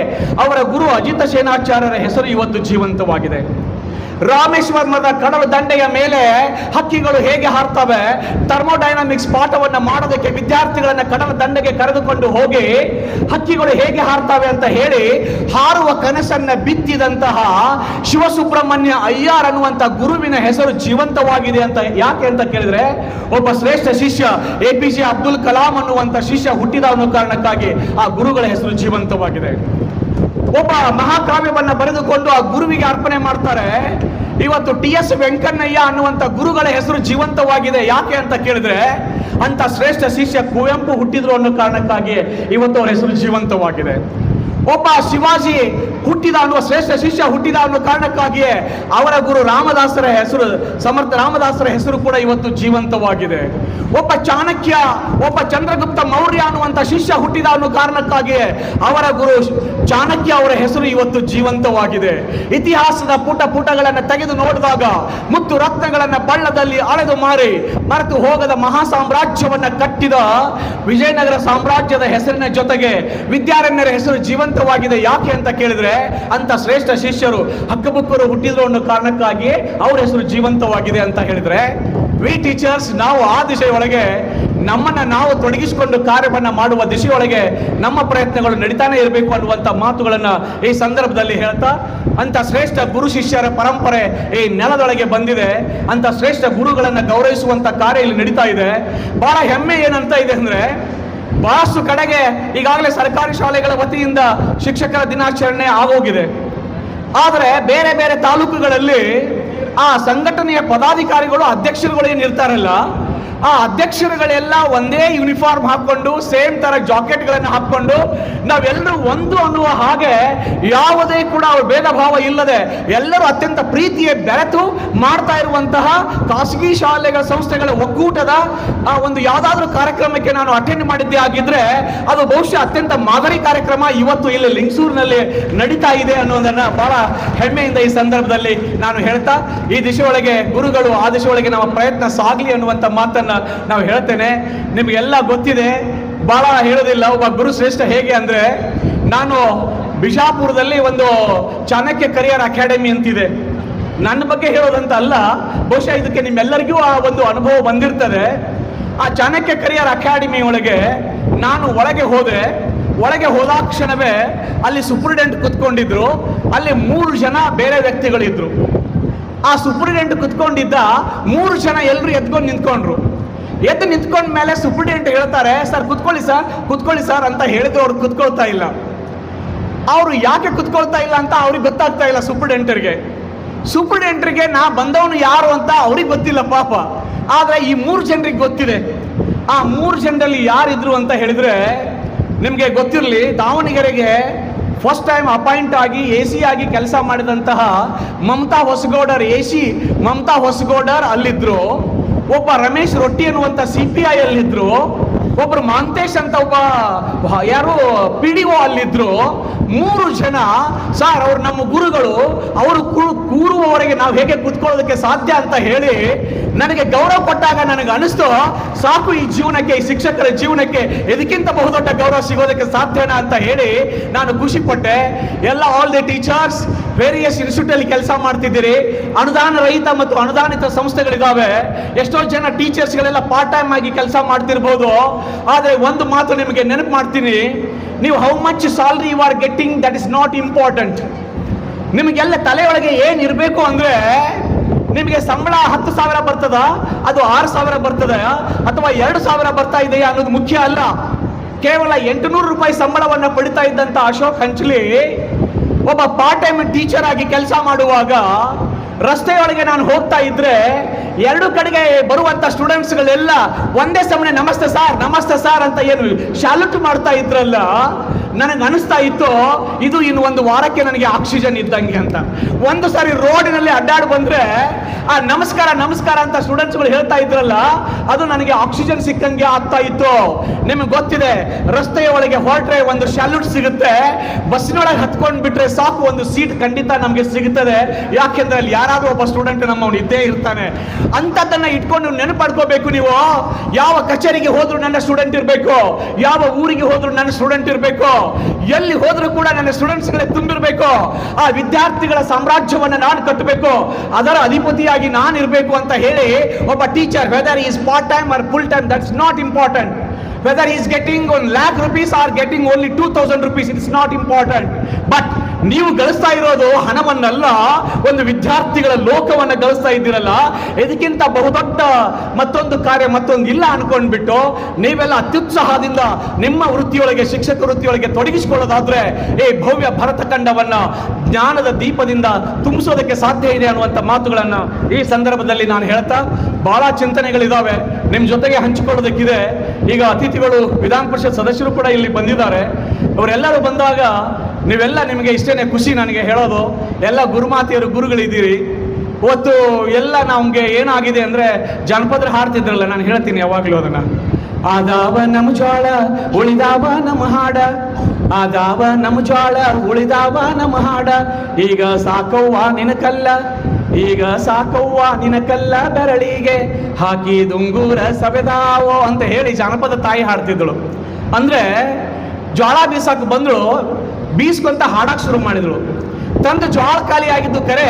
ಅವರ ಗುರು ಅಜಿತ ಸೇನಾಚಾರ್ಯರ ಹೆಸರು ಇವತ್ತು ಜೀವಂತವಾಗಿದೆ. ರಾಮೇಶ್ವರಮದ ಕಡಲ ದಂಡೆಯ ಮೇಲೆ ಹಕ್ಕಿಗಳು ಹೇಗೆ ಹಾರ್ತವೆ? ಥರ್ಮೋಡೈನಾಮಿಕ್ಸ್ ಪಾಠವನ್ನು ಮಾಡೋದಕ್ಕೆ ವಿದ್ಯಾರ್ಥಿಗಳನ್ನ ಕಡಲ ದಂಡೆಗೆ ಕರೆದುಕೊಂಡು ಹೋಗಿ ಹಕ್ಕಿಗಳು ಹೇಗೆ ಹಾರ್ತವೆ ಅಂತ ಹೇಳಿ ಹಾರುವ ಕನಸನ್ನ ಬಿತ್ತಿದಂತಹ ಶಿವಸುಬ್ರಹ್ಮಣ್ಯ ಅಯ್ಯಾರ್ ಅನ್ನುವಂತ ಗುರುವಿನ ಹೆಸರು ಜೀವಂತವಾಗಿದೆ ಅಂತ ಯಾಕೆ ಅಂತ ಕೇಳಿದ್ರೆ ಒಬ್ಬ ಶ್ರೇಷ್ಠ ಶಿಷ್ಯ A P J Abdul Kalam ಅನ್ನುವಂತ ಶಿಷ್ಯ ಹುಟ್ಟಿದ ಅನ್ನೋ ಕಾರಣಕ್ಕಾಗಿ ಆ ಗುರುಗಳ ಹೆಸರು ಜೀವಂತವಾಗಿದೆ. ಒಬ್ಬ ಮಹಾಕಾವ್ಯವನ್ನ ಬರೆದುಕೊಂಡು ಆ ಗುರುವಿಗೆ ಅರ್ಪಣೆ ಮಾಡ್ತಾರೆ. ಇವತ್ತು ಟಿ ಎಸ್ ವೆಂಕಣ್ಣಯ್ಯ ಅನ್ನುವಂತ ಗುರುಗಳ ಹೆಸರು ಜೀವಂತವಾಗಿದೆ. ಯಾಕೆ ಅಂತ ಕೇಳಿದ್ರೆ ಅಂತ ಶ್ರೇಷ್ಠ ಶಿಷ್ಯ ಕುವೆಂಪು ಹುಟ್ಟಿದ್ರು ಅನ್ನೋ ಕಾರಣಕ್ಕಾಗಿ ಇವತ್ತು ಅವರ ಹೆಸರು ಜೀವಂತವಾಗಿದೆ. ಒಬ್ಬ ಶಿವಾಜಿ ಹುಟ್ಟಿದ ಅನ್ನುವ ಶ್ರೇಷ್ಠ ಶಿಷ್ಯ ಹುಟ್ಟಿದ ಅನ್ನೋ ಕಾರಣಕ್ಕಾಗಿಯೇ ಅವರ ಗುರು ರಾಮದಾಸರ ಹೆಸರು, ಸಮರ್ಥ ರಾಮದಾಸರ ಹೆಸರು ಕೂಡ ಇವತ್ತು ಜೀವಂತವಾಗಿದೆ. ಒಬ್ಬ ಚಾಣಕ್ಯ, ಒಬ್ಬ ಚಂದ್ರಗುಪ್ತ ಮೌರ್ಯ ಅನ್ನುವಂತ ಶಿಷ್ಯ ಹುಟ್ಟಿದ ಅನ್ನೋ ಕಾರಣಕ್ಕಾಗಿಯೇ ಅವರ ಗುರು ಚಾಣಕ್ಯ ಅವರ ಹೆಸರು ಇವತ್ತು ಜೀವಂತವಾಗಿದೆ. ಇತಿಹಾಸದ ಪುಟ ಪುಟಗಳನ್ನು ತೆಗೆದು ನೋಡಿದಾಗ ಮುತ್ತು ರತ್ನಗಳನ್ನ ಬಳ್ಳದಲ್ಲಿ ಅಳೆದು ಮಾರಿ ಮರೆತು ಹೋಗದ ಮಹಾ ಸಾಮ್ರಾಜ್ಯವನ್ನ ಕಟ್ಟಿದ ವಿಜಯನಗರ ಸಾಮ್ರಾಜ್ಯದ ಹೆಸರಿನ ಜೊತೆಗೆ ವಿದ್ಯಾರಣ್ಯರ ಹೆಸರು ಜೀವಂತವಾಗಿದೆ ಯಾಕೆ ಅಂತ ಕೇಳಿದ್ರೆ ಅಂತ ಶ್ರೇಷ್ಠ ಶಿಷ್ಯರು ಹಕ್ಕಬುಕ್ಕರು ಹುಟ್ಟಿದ್ರು ಅನ್ನೋ ಕಾರಣಕ್ಕಾಗಿ ಅವ್ರ ಹೆಸರು ಜೀವಂತವಾಗಿದೆ ಅಂತ ಹೇಳಿದ್ರೆ ವಿ ಟೀಚರ್ಸ್ ನಾವು ಆ ದಿಶೆಯೊಳಗೆ ನಮ್ಮನ್ನ ನಾವು ತೊಡಗಿಸಿಕೊಂಡು ಕಾರ್ಯವನ್ನ ಮಾಡುವ ದಿಶೆಯೊಳಗೆ ನಮ್ಮ ಪ್ರಯತ್ನಗಳು ನಡೀತಾನೆ ಇರಬೇಕು ಅನ್ನುವಂಥ ಮಾತುಗಳನ್ನ ಈ ಸಂದರ್ಭದಲ್ಲಿ ಹೇಳ್ತಾ ಅಂತ ಶ್ರೇಷ್ಠ ಗುರು ಶಿಷ್ಯರ ಪರಂಪರೆ ಈ ನೆಲದೊಳಗೆ ಬಂದಿದೆ. ಅಂತ ಶ್ರೇಷ್ಠ ಗುರುಗಳನ್ನ ಗೌರವಿಸುವಂತ ಕಾರ್ಯ ಇಲ್ಲಿ ನಡೀತಾ ಇದೆ. ಬಹಳ ಹೆಮ್ಮೆ ಏನಂತ ಇದೆ ಅಂದ್ರೆ ಬಹಳಷ್ಟು ಕಡೆಗೆ ಈಗಾಗಲೇ ಸರ್ಕಾರಿ ಶಾಲೆಗಳ ವತಿಯಿಂದ ಶಿಕ್ಷಕರ ದಿನಾಚರಣೆ ಆಗೋಗಿದೆ. ಆದರೆ ಬೇರೆ ಬೇರೆ ತಾಲೂಕುಗಳಲ್ಲಿ ಆ ಸಂಘಟನೆಯ ಪದಾಧಿಕಾರಿಗಳು, ಅಧ್ಯಕ್ಷರುಗಳು ಏನು ಇರ್ತಾರಲ್ಲ ಆ ಅಧ್ಯಕ್ಷರುಗಳೆಲ್ಲ ಒಂದೇ ಯೂನಿಫಾರ್ಮ್ ಹಾಕೊಂಡು ಸೇಮ್ ತರ ಜಾಕೆಟ್ಗಳನ್ನು ಹಾಕೊಂಡು ನಾವೆಲ್ಲರೂ ಒಂದು ಅನ್ನುವ ಹಾಗೆ ಯಾವುದೇ ಕೂಡ ಅವ್ರ ಭೇದ ಭಾವ ಇಲ್ಲದೆ ಎಲ್ಲರೂ ಅತ್ಯಂತ ಪ್ರೀತಿಯ ಬೆರೆತು ಮಾಡ್ತಾ ಇರುವಂತಹ ಖಾಸಗಿ ಶಾಲೆಗಳ ಸಂಸ್ಥೆಗಳ ಒಕ್ಕೂಟದ, ಆ, ಒಂದು ಯಾವುದಾದ್ರೂ ಕಾರ್ಯಕ್ರಮಕ್ಕೆ ನಾನು ಅಟೆಂಡ್ ಮಾಡಿದ್ದೆ ಆಗಿದ್ರೆ, ಅದು ಬಹುಶಃ ಅತ್ಯಂತ ಮಾದರಿ ಕಾರ್ಯಕ್ರಮ ಇವತ್ತು ಇಲ್ಲಿ ಲಿಂಗಸೂರಿನಲ್ಲಿ ನಡೀತಾ ಇದೆ ಅನ್ನೋದನ್ನ ಬಹಳ ಹೆಮ್ಮೆಯಿಂದ ಈ ಸಂದರ್ಭದಲ್ಲಿ ನಾನು ಹೇಳ್ತಾ, ಈ ದಿಶೆಯೊಳಗೆ ಗುರುಗಳು, ಆ ದಿಶೆಯೊಳಗೆ ನಮ್ಮ ಪ್ರಯತ್ನ ಸಾಗಲಿ ಅನ್ನುವಂಥ ಮಾತನ್ನ ನಾವು ಹೇಳ್ತೇನೆ, ನಿಮಗೆಲ್ಲ ಗೊತ್ತಿದೆ ಬಹಳ ಹೇಳೋದಿಲ್ಲ, ಒಬ್ಬ ಗುರು ಶ್ರೇಷ್ಠ ಹೇಗೆ ಅಂದ್ರೆ, ನಾನು ಬಿಜಾಪುರದಲ್ಲಿ ಒಂದು ಚಾಣಕ್ಯ ಕರಿಯರ್ ಅಕಾಡೆಮಿ ಅಂತಿದೆ. ನನ್ನ ಬಗ್ಗೆ ಹೇಳೋದಂತ ಅಲ್ಲ, ಬಹುಶಃ ಇದಕ್ಕೆ ನಿಮ್ಮೆಲ್ಲರಿಗೂ ಆ ಒಂದು ಅನುಭವ ಬಂದಿರ್ತದೆ. ಆ ಚಾಣಕ್ಯ ಕರಿಯರ್ ಅಕಾಡೆಮಿ ಒಳಗೆ ನಾನು ಒಳಗೆ ಹೋದೆ. ಒಳಗೆ ಹೋದಾಕ್ಷಣವೇ ಅಲ್ಲಿ ಸುಪ್ರಿಡೆಂಟ್ ಕುತ್ಕೊಂಡಿದ್ರು. ಅಲ್ಲಿ ಮೂರು ಜನ ಬೇರೆ ವ್ಯಕ್ತಿಗಳಿದ್ರು. ಆ ಸೂಪರಿಡೆಂಟ್ ಕುತ್ಕೊಂಡಿದ್ದ ಮೂರು ಜನ ಎಲ್ಲರೂ ಎದ್ಕೊಂಡು ನಿಂತ್ಕೊಂಡ್ರು. ಎದ್ದು ನಿಂತ್ಕೊಂಡ ಮೇಲೆ ಸೂಪರಿಂಟೆಂಟ್ ಹೇಳ್ತಾರೆ, ಸರ್, ಕುತ್ಕೊಳ್ಳಿ ಸರ್ ಕುತ್ಕೊಳ್ಳಿ ಸರ್ ಅಂತ ಹೇಳಿದ್ರು, ಅವ್ರು ಕುತ್ಕೊಳ್ತಾ ಇಲ್ಲ. ಅವರು ಯಾಕೆ ಕುತ್ಕೊಳ್ತಾ ಇಲ್ಲ ಅಂತ ಅವ್ರಿಗೆ ಗೊತ್ತಾಗ್ತಾ ಇಲ್ಲ ಸೂಪರಿಡೆಂಟರ್ಗೆ ಸೂಪರಿಡೆಂಟರ್ಗೆ ನಾ ಬಂದವನು ಯಾರು ಅಂತ ಅವ್ರಿಗೆ ಗೊತ್ತಿಲ್ಲ ಪಾಪ. ಆದರೆ ಈ ಮೂರು ಜನರಿಗೆ ಗೊತ್ತಿದೆ. ಆ ಮೂರು ಜನರಲ್ಲಿ ಯಾರಿದ್ರು ಅಂತ ಹೇಳಿದ್ರೆ ನಿಮಗೆ ಗೊತ್ತಿರಲಿ, ದಾವಣಗೆರೆಗೆ ಫಸ್ಟ್ ಟೈಮ್ ಅಪಾಯಿಂಟ್ ಆಗಿ ಎ ಸಿ ಆಗಿ ಕೆಲಸ ಮಾಡಿದಂತಹ ಮಮತಾ ಹೊಸಗೌಡರ್ ಎ ಸಿ ಮಮತಾ ಹೊಸಗೌಡರ್ ಅಲ್ಲಿದ್ರು. ಒಬ್ಬ ರಮೇಶ್ ರೊಟ್ಟಿ ಅನ್ನುವಂಥ ಸಿ ಪಿ ಐ ಅಲ್ಲಿದ್ರು, ಒಬ್ರು ಮಾಂತೇಶ್ ಅಂತ ಒಬ್ಬ ಯಾರು ಪಿ ಡಿ ಒ ಅಲ್ಲಿದ್ರು, ಮೂರು ಜನ, ಸರ್ ಅವ್ರು ನಮ್ಮ ಗುರುಗಳು, ಅವರು ಕೂರುವವರೆಗೆ ನಾವು ಹೇಗೆ ಕುತ್ಕೊಳ್ಳೋದಕ್ಕೆ ಸಾಧ್ಯ ಅಂತ ಹೇಳಿ ನನಗೆ ಗೌರವ ಕೊಟ್ಟಾಗ ನನಗೆ ಅನಿಸ್ತು, ಸಾಕು ಈ ಜೀವನಕ್ಕೆ, ಈ ಶಿಕ್ಷಕರ ಜೀವನಕ್ಕೆ, ಇದಕ್ಕಿಂತ ಬಹುದೊಡ್ಡ ಗೌರವ ಸಿಗೋದಕ್ಕೆ ಸಾಧ್ಯನಾ ಅಂತ ಹೇಳಿ ನಾನು ಖುಷಿ ಪಟ್ಟೆ. ಎಲ್ಲ all the teachers various institute ಅಲ್ಲಿ ಕೆಲಸ ಮಾಡ್ತಿದ್ದೀರಿ. ಅನುದಾನ ರಹಿತ ಮತ್ತು ಅನುದಾನಿತ ಸಂಸ್ಥೆಗಳಿದಾವೆ. ಎಷ್ಟೋ ಜನ ಟೀಚರ್ಸ್ಗಳೆಲ್ಲ ಪಾರ್ಟ್ ಟೈಮ್ ಆಗಿ ಕೆಲಸ ಮಾಡ್ತಿರ್ಬೋದು. ಆದರೆ ಒಂದು ಮಾತು ನಿಮಗೆ ನೆನಪು ಮಾಡ್ತೀನಿ. ನೀವು how much salary you are getting that is not important ನಿಮಗೆಲ್ಲ ತಲೆಯೊಳಗೆ ಏನಿರಬೇಕು ಅಂದ್ರೆ ನಿಮಗೆ ಸಂಬಳ ಹತ್ತು ಸಾವಿರ ಬರ್ತದ? ಅದು ಆರು ಸಾವಿರ ಬರ್ತದ? ಅಥವಾ ಎರಡು ಸಾವಿರ ಬರ್ತಾ ಇದೆಯಾ ಅನ್ನೋದು ಮುಖ್ಯ ಅಲ್ಲ. ಕೇವಲ ಎಂಟುನೂರು ರೂಪಾಯಿ ಸಂಬಳವನ್ನು ಪಡಿತಾ ಇದ್ದಂತ ಅಶೋಕ್ ಹಂಚ್ಲಿ ಒಬ್ಬ ಪಾರ್ಟ್ ಟೈಮ್ ಟೀಚರ್ ಆಗಿ ಕೆಲಸ ಮಾಡುವಾಗ ರಸ್ತೆಯೊಳಗೆ ನಾನು ಹೋಗ್ತಾ ಇದ್ರೆ ಎರಡು ಕಡೆಗೆ ಬರುವಂತ ಸ್ಟೂಡೆಂಟ್ಸ್ಗಳೆಲ್ಲ ಒಂದೇ ಸಮನೆ ನಮಸ್ತೆ ಸಾರ್ ನಮಸ್ತೆ ಸಾರ್ ಅಂತ ಏನು ಶಾಲುಟ್ ಮಾಡ್ತಾ ಇದ್ರಲ್ಲ ನನಗೆ ಅನಿಸ್ತಾ ಇತ್ತು, ಇದು ಇನ್ನು ಒಂದು ವಾರಕ್ಕೆ ನನಗೆ ಆಕ್ಸಿಜನ್ ಇದ್ದಂಗೆ ಅಂತ. ಒಂದು ಸಾರಿ ರೋಡಿನಲ್ಲಿ ಅಡ್ಡಾಡಿ ಬಂದ್ರೆ, ಆ ನಮಸ್ಕಾರ ನಮಸ್ಕಾರ ಅಂತ ಸ್ಟೂಡೆಂಟ್ಸ್ಗಳು ಹೇಳ್ತಾ ಇದ್ರಲ್ಲ, ಅದು ನನಗೆ ಆಕ್ಸಿಜನ್ ಸಿಕ್ಕಂಗೆ ಆಗ್ತಾ ಇತ್ತು. ನಿಮಗೆ ಗೊತ್ತಿದೆ, ರಸ್ತೆಯ ಒಳಗೆ ಹೊರಟ್ರೆ ಒಂದು ಶಾಲ್ಯೂಟ್ ಸಿಗುತ್ತೆ, ಬಸ್ಸಿನೊಳಗೆ ಹತ್ಕೊಂಡು ಬಿಟ್ರೆ ಸಾಕು, ಒಂದು ಸೀಟ್ ಖಂಡಿತ ನಮಗೆ ಸಿಗುತ್ತದೆ ಯಾಕೆಂದ್ರೆ ಅಲ್ಲಿ ಯಾರಾದ್ರೂ ಒಬ್ಬ ಸ್ಟೂಡೆಂಟ್ ನಮ್ಮವನು ಇದ್ದೇ ಇರ್ತಾನೆ. ಅಂತದನ್ನ ಇಟ್ಕೊಂಡು ನೆನಪಡ್ಕೋಬೇಕು ನೀವು. ಯಾವ ಕಚೇರಿಗೆ ಹೋದ್ರು ನನ್ನ ಸ್ಟೂಡೆಂಟ್ ಇರಬೇಕು, ಯಾವ ಊರಿಗೆ ಹೋದ್ರು ನನ್ನ ಸ್ಟೂಡೆಂಟ್ ಇರಬೇಕು. ಎಲ್ಲಿ ಹೋದ್ರೂ ಕೂಡ ನನ್ನ ಸ್ಟೂಡೆಂಟ್ಸ್ಗಳೇ ತುಂಬಿರ್ಬೇಕು. ಆ ವಿದ್ಯಾರ್ಥಿಗಳ ಸಾಮ್ರಾಜ್ಯವನ್ನ ನಾನು ಕಟ್ಟಬೇಕು. ಅದರ ಅಧಿಪತಿಯಾಗಿ ನಾನು ಇರಬೇಕು ಅಂತ ಹೇಳಿ ಒಬ್ಬ teacher whether is part time or full time that's not important whether is getting one lakh rupees or getting only two thousand rupees it's not important but ನೀವು ಗಳಿಸ್ತಾ ಇರೋದು ಹಣವನ್ನಲ್ಲ, ಒಂದು ವಿದ್ಯಾರ್ಥಿಗಳ ಲೋಕವನ್ನ ಗಳಿಸ್ತಾ ಇದ್ದೀರಲ್ಲ, ಇದಕ್ಕಿಂತ ಬಹುದೊಡ್ಡ ಮತ್ತೊಂದು ಕಾರ್ಯ ಮತ್ತೊಂದು ಇಲ್ಲ ಅನ್ಕೊಂಡ್ಬಿಟ್ಟು ನೀವೆಲ್ಲ ಅತ್ಯುತ್ಸಾಹದಿಂದ ನಿಮ್ಮ ವೃತ್ತಿಯೊಳಗೆ, ಶಿಕ್ಷಕ ವೃತ್ತಿಯೊಳಗೆ ತೊಡಗಿಸಿಕೊಳ್ಳೋದಾದ್ರೆ ಈ ಭವ್ಯ ಭರತಖಂಡವನ್ನ ಜ್ಞಾನದ ದೀಪದಿಂದ ತುಂಬಿಸೋದಕ್ಕೆ ಸಾಧ್ಯ ಇದೆ ಅನ್ನುವಂಥ ಮಾತುಗಳನ್ನು ಈ ಸಂದರ್ಭದಲ್ಲಿ ನಾನು ಹೇಳ್ತಾ, ಬಹಳ ಚಿಂತನೆಗಳಿದ್ದಾವೆ ನಿಮ್ಮ ಜೊತೆಗೆ ಹಂಚಿಕೊಳ್ಳೋದಕ್ಕಿದೆ. ಈಗ ಅತಿಥಿಗಳು ವಿಧಾನ ಪರಿಷತ್ ಸದಸ್ಯರು ಕೂಡ ಇಲ್ಲಿ ಬಂದಿದ್ದಾರೆ. ಅವರೆಲ್ಲರೂ ಬಂದಾಗ ನೀವೆಲ್ಲ ನಿಮಗೆ ಇಷ್ಟೇನೆ ಖುಷಿ ನನಗೆ ಹೇಳೋದು. ಎಲ್ಲ ಗುರುಮಾತೆಯರು ಗುರುಗಳಿದ್ದೀರಿ. ಇವತ್ತು ಎಲ್ಲ ನಮಗೆ ಏನಾಗಿದೆ ಅಂದ್ರೆ ಜನಪದ್ರ ಹಾಡ್ತಿದ್ರಲ್ಲ, ನಾನು ಹೇಳ್ತೀನಿ ಯಾವಾಗಲೂ ಅದನ್ನ. ಆದಾವ ನಮ್ಮ ಜ್ವಾಳ, ಉಳಿದಾವ ನಮ್ಮ ಹಾಡ. ಆದಾವ ನಮ್ಮ ಜ್ವಾಳ, ಉಳಿದಾವ ನಮ್ಮ ಹಾಡ. ಈಗ ಸಾಕವ್ವ ನಿನಕಲ್ಲ ಈಗ ಸಾಕವ್ವ ನಿನಕಲ್ಲ ಬೆರಳಿಗೆ. ಹಾಕಿ ದುಂಗೂರ ಸವೆದಾವೋ ಅಂತ ಹೇಳಿ ಜಾನಪದ ತಾಯಿ ಹಾಡ್ತಿದ್ದಳು. ಅಂದ್ರೆ ಜ್ವಾಳ ಬೀಸಕ್ ಬಂದಳು ಬೀಸ್ಕೊಂತ ಹಾಡಕ್ ಶುರು ಮಾಡಿದ್ರು. ತಂದ ಜ್ವಾಳ ಖಾಲಿ ಆಗಿದ್ದು ಕರೆ,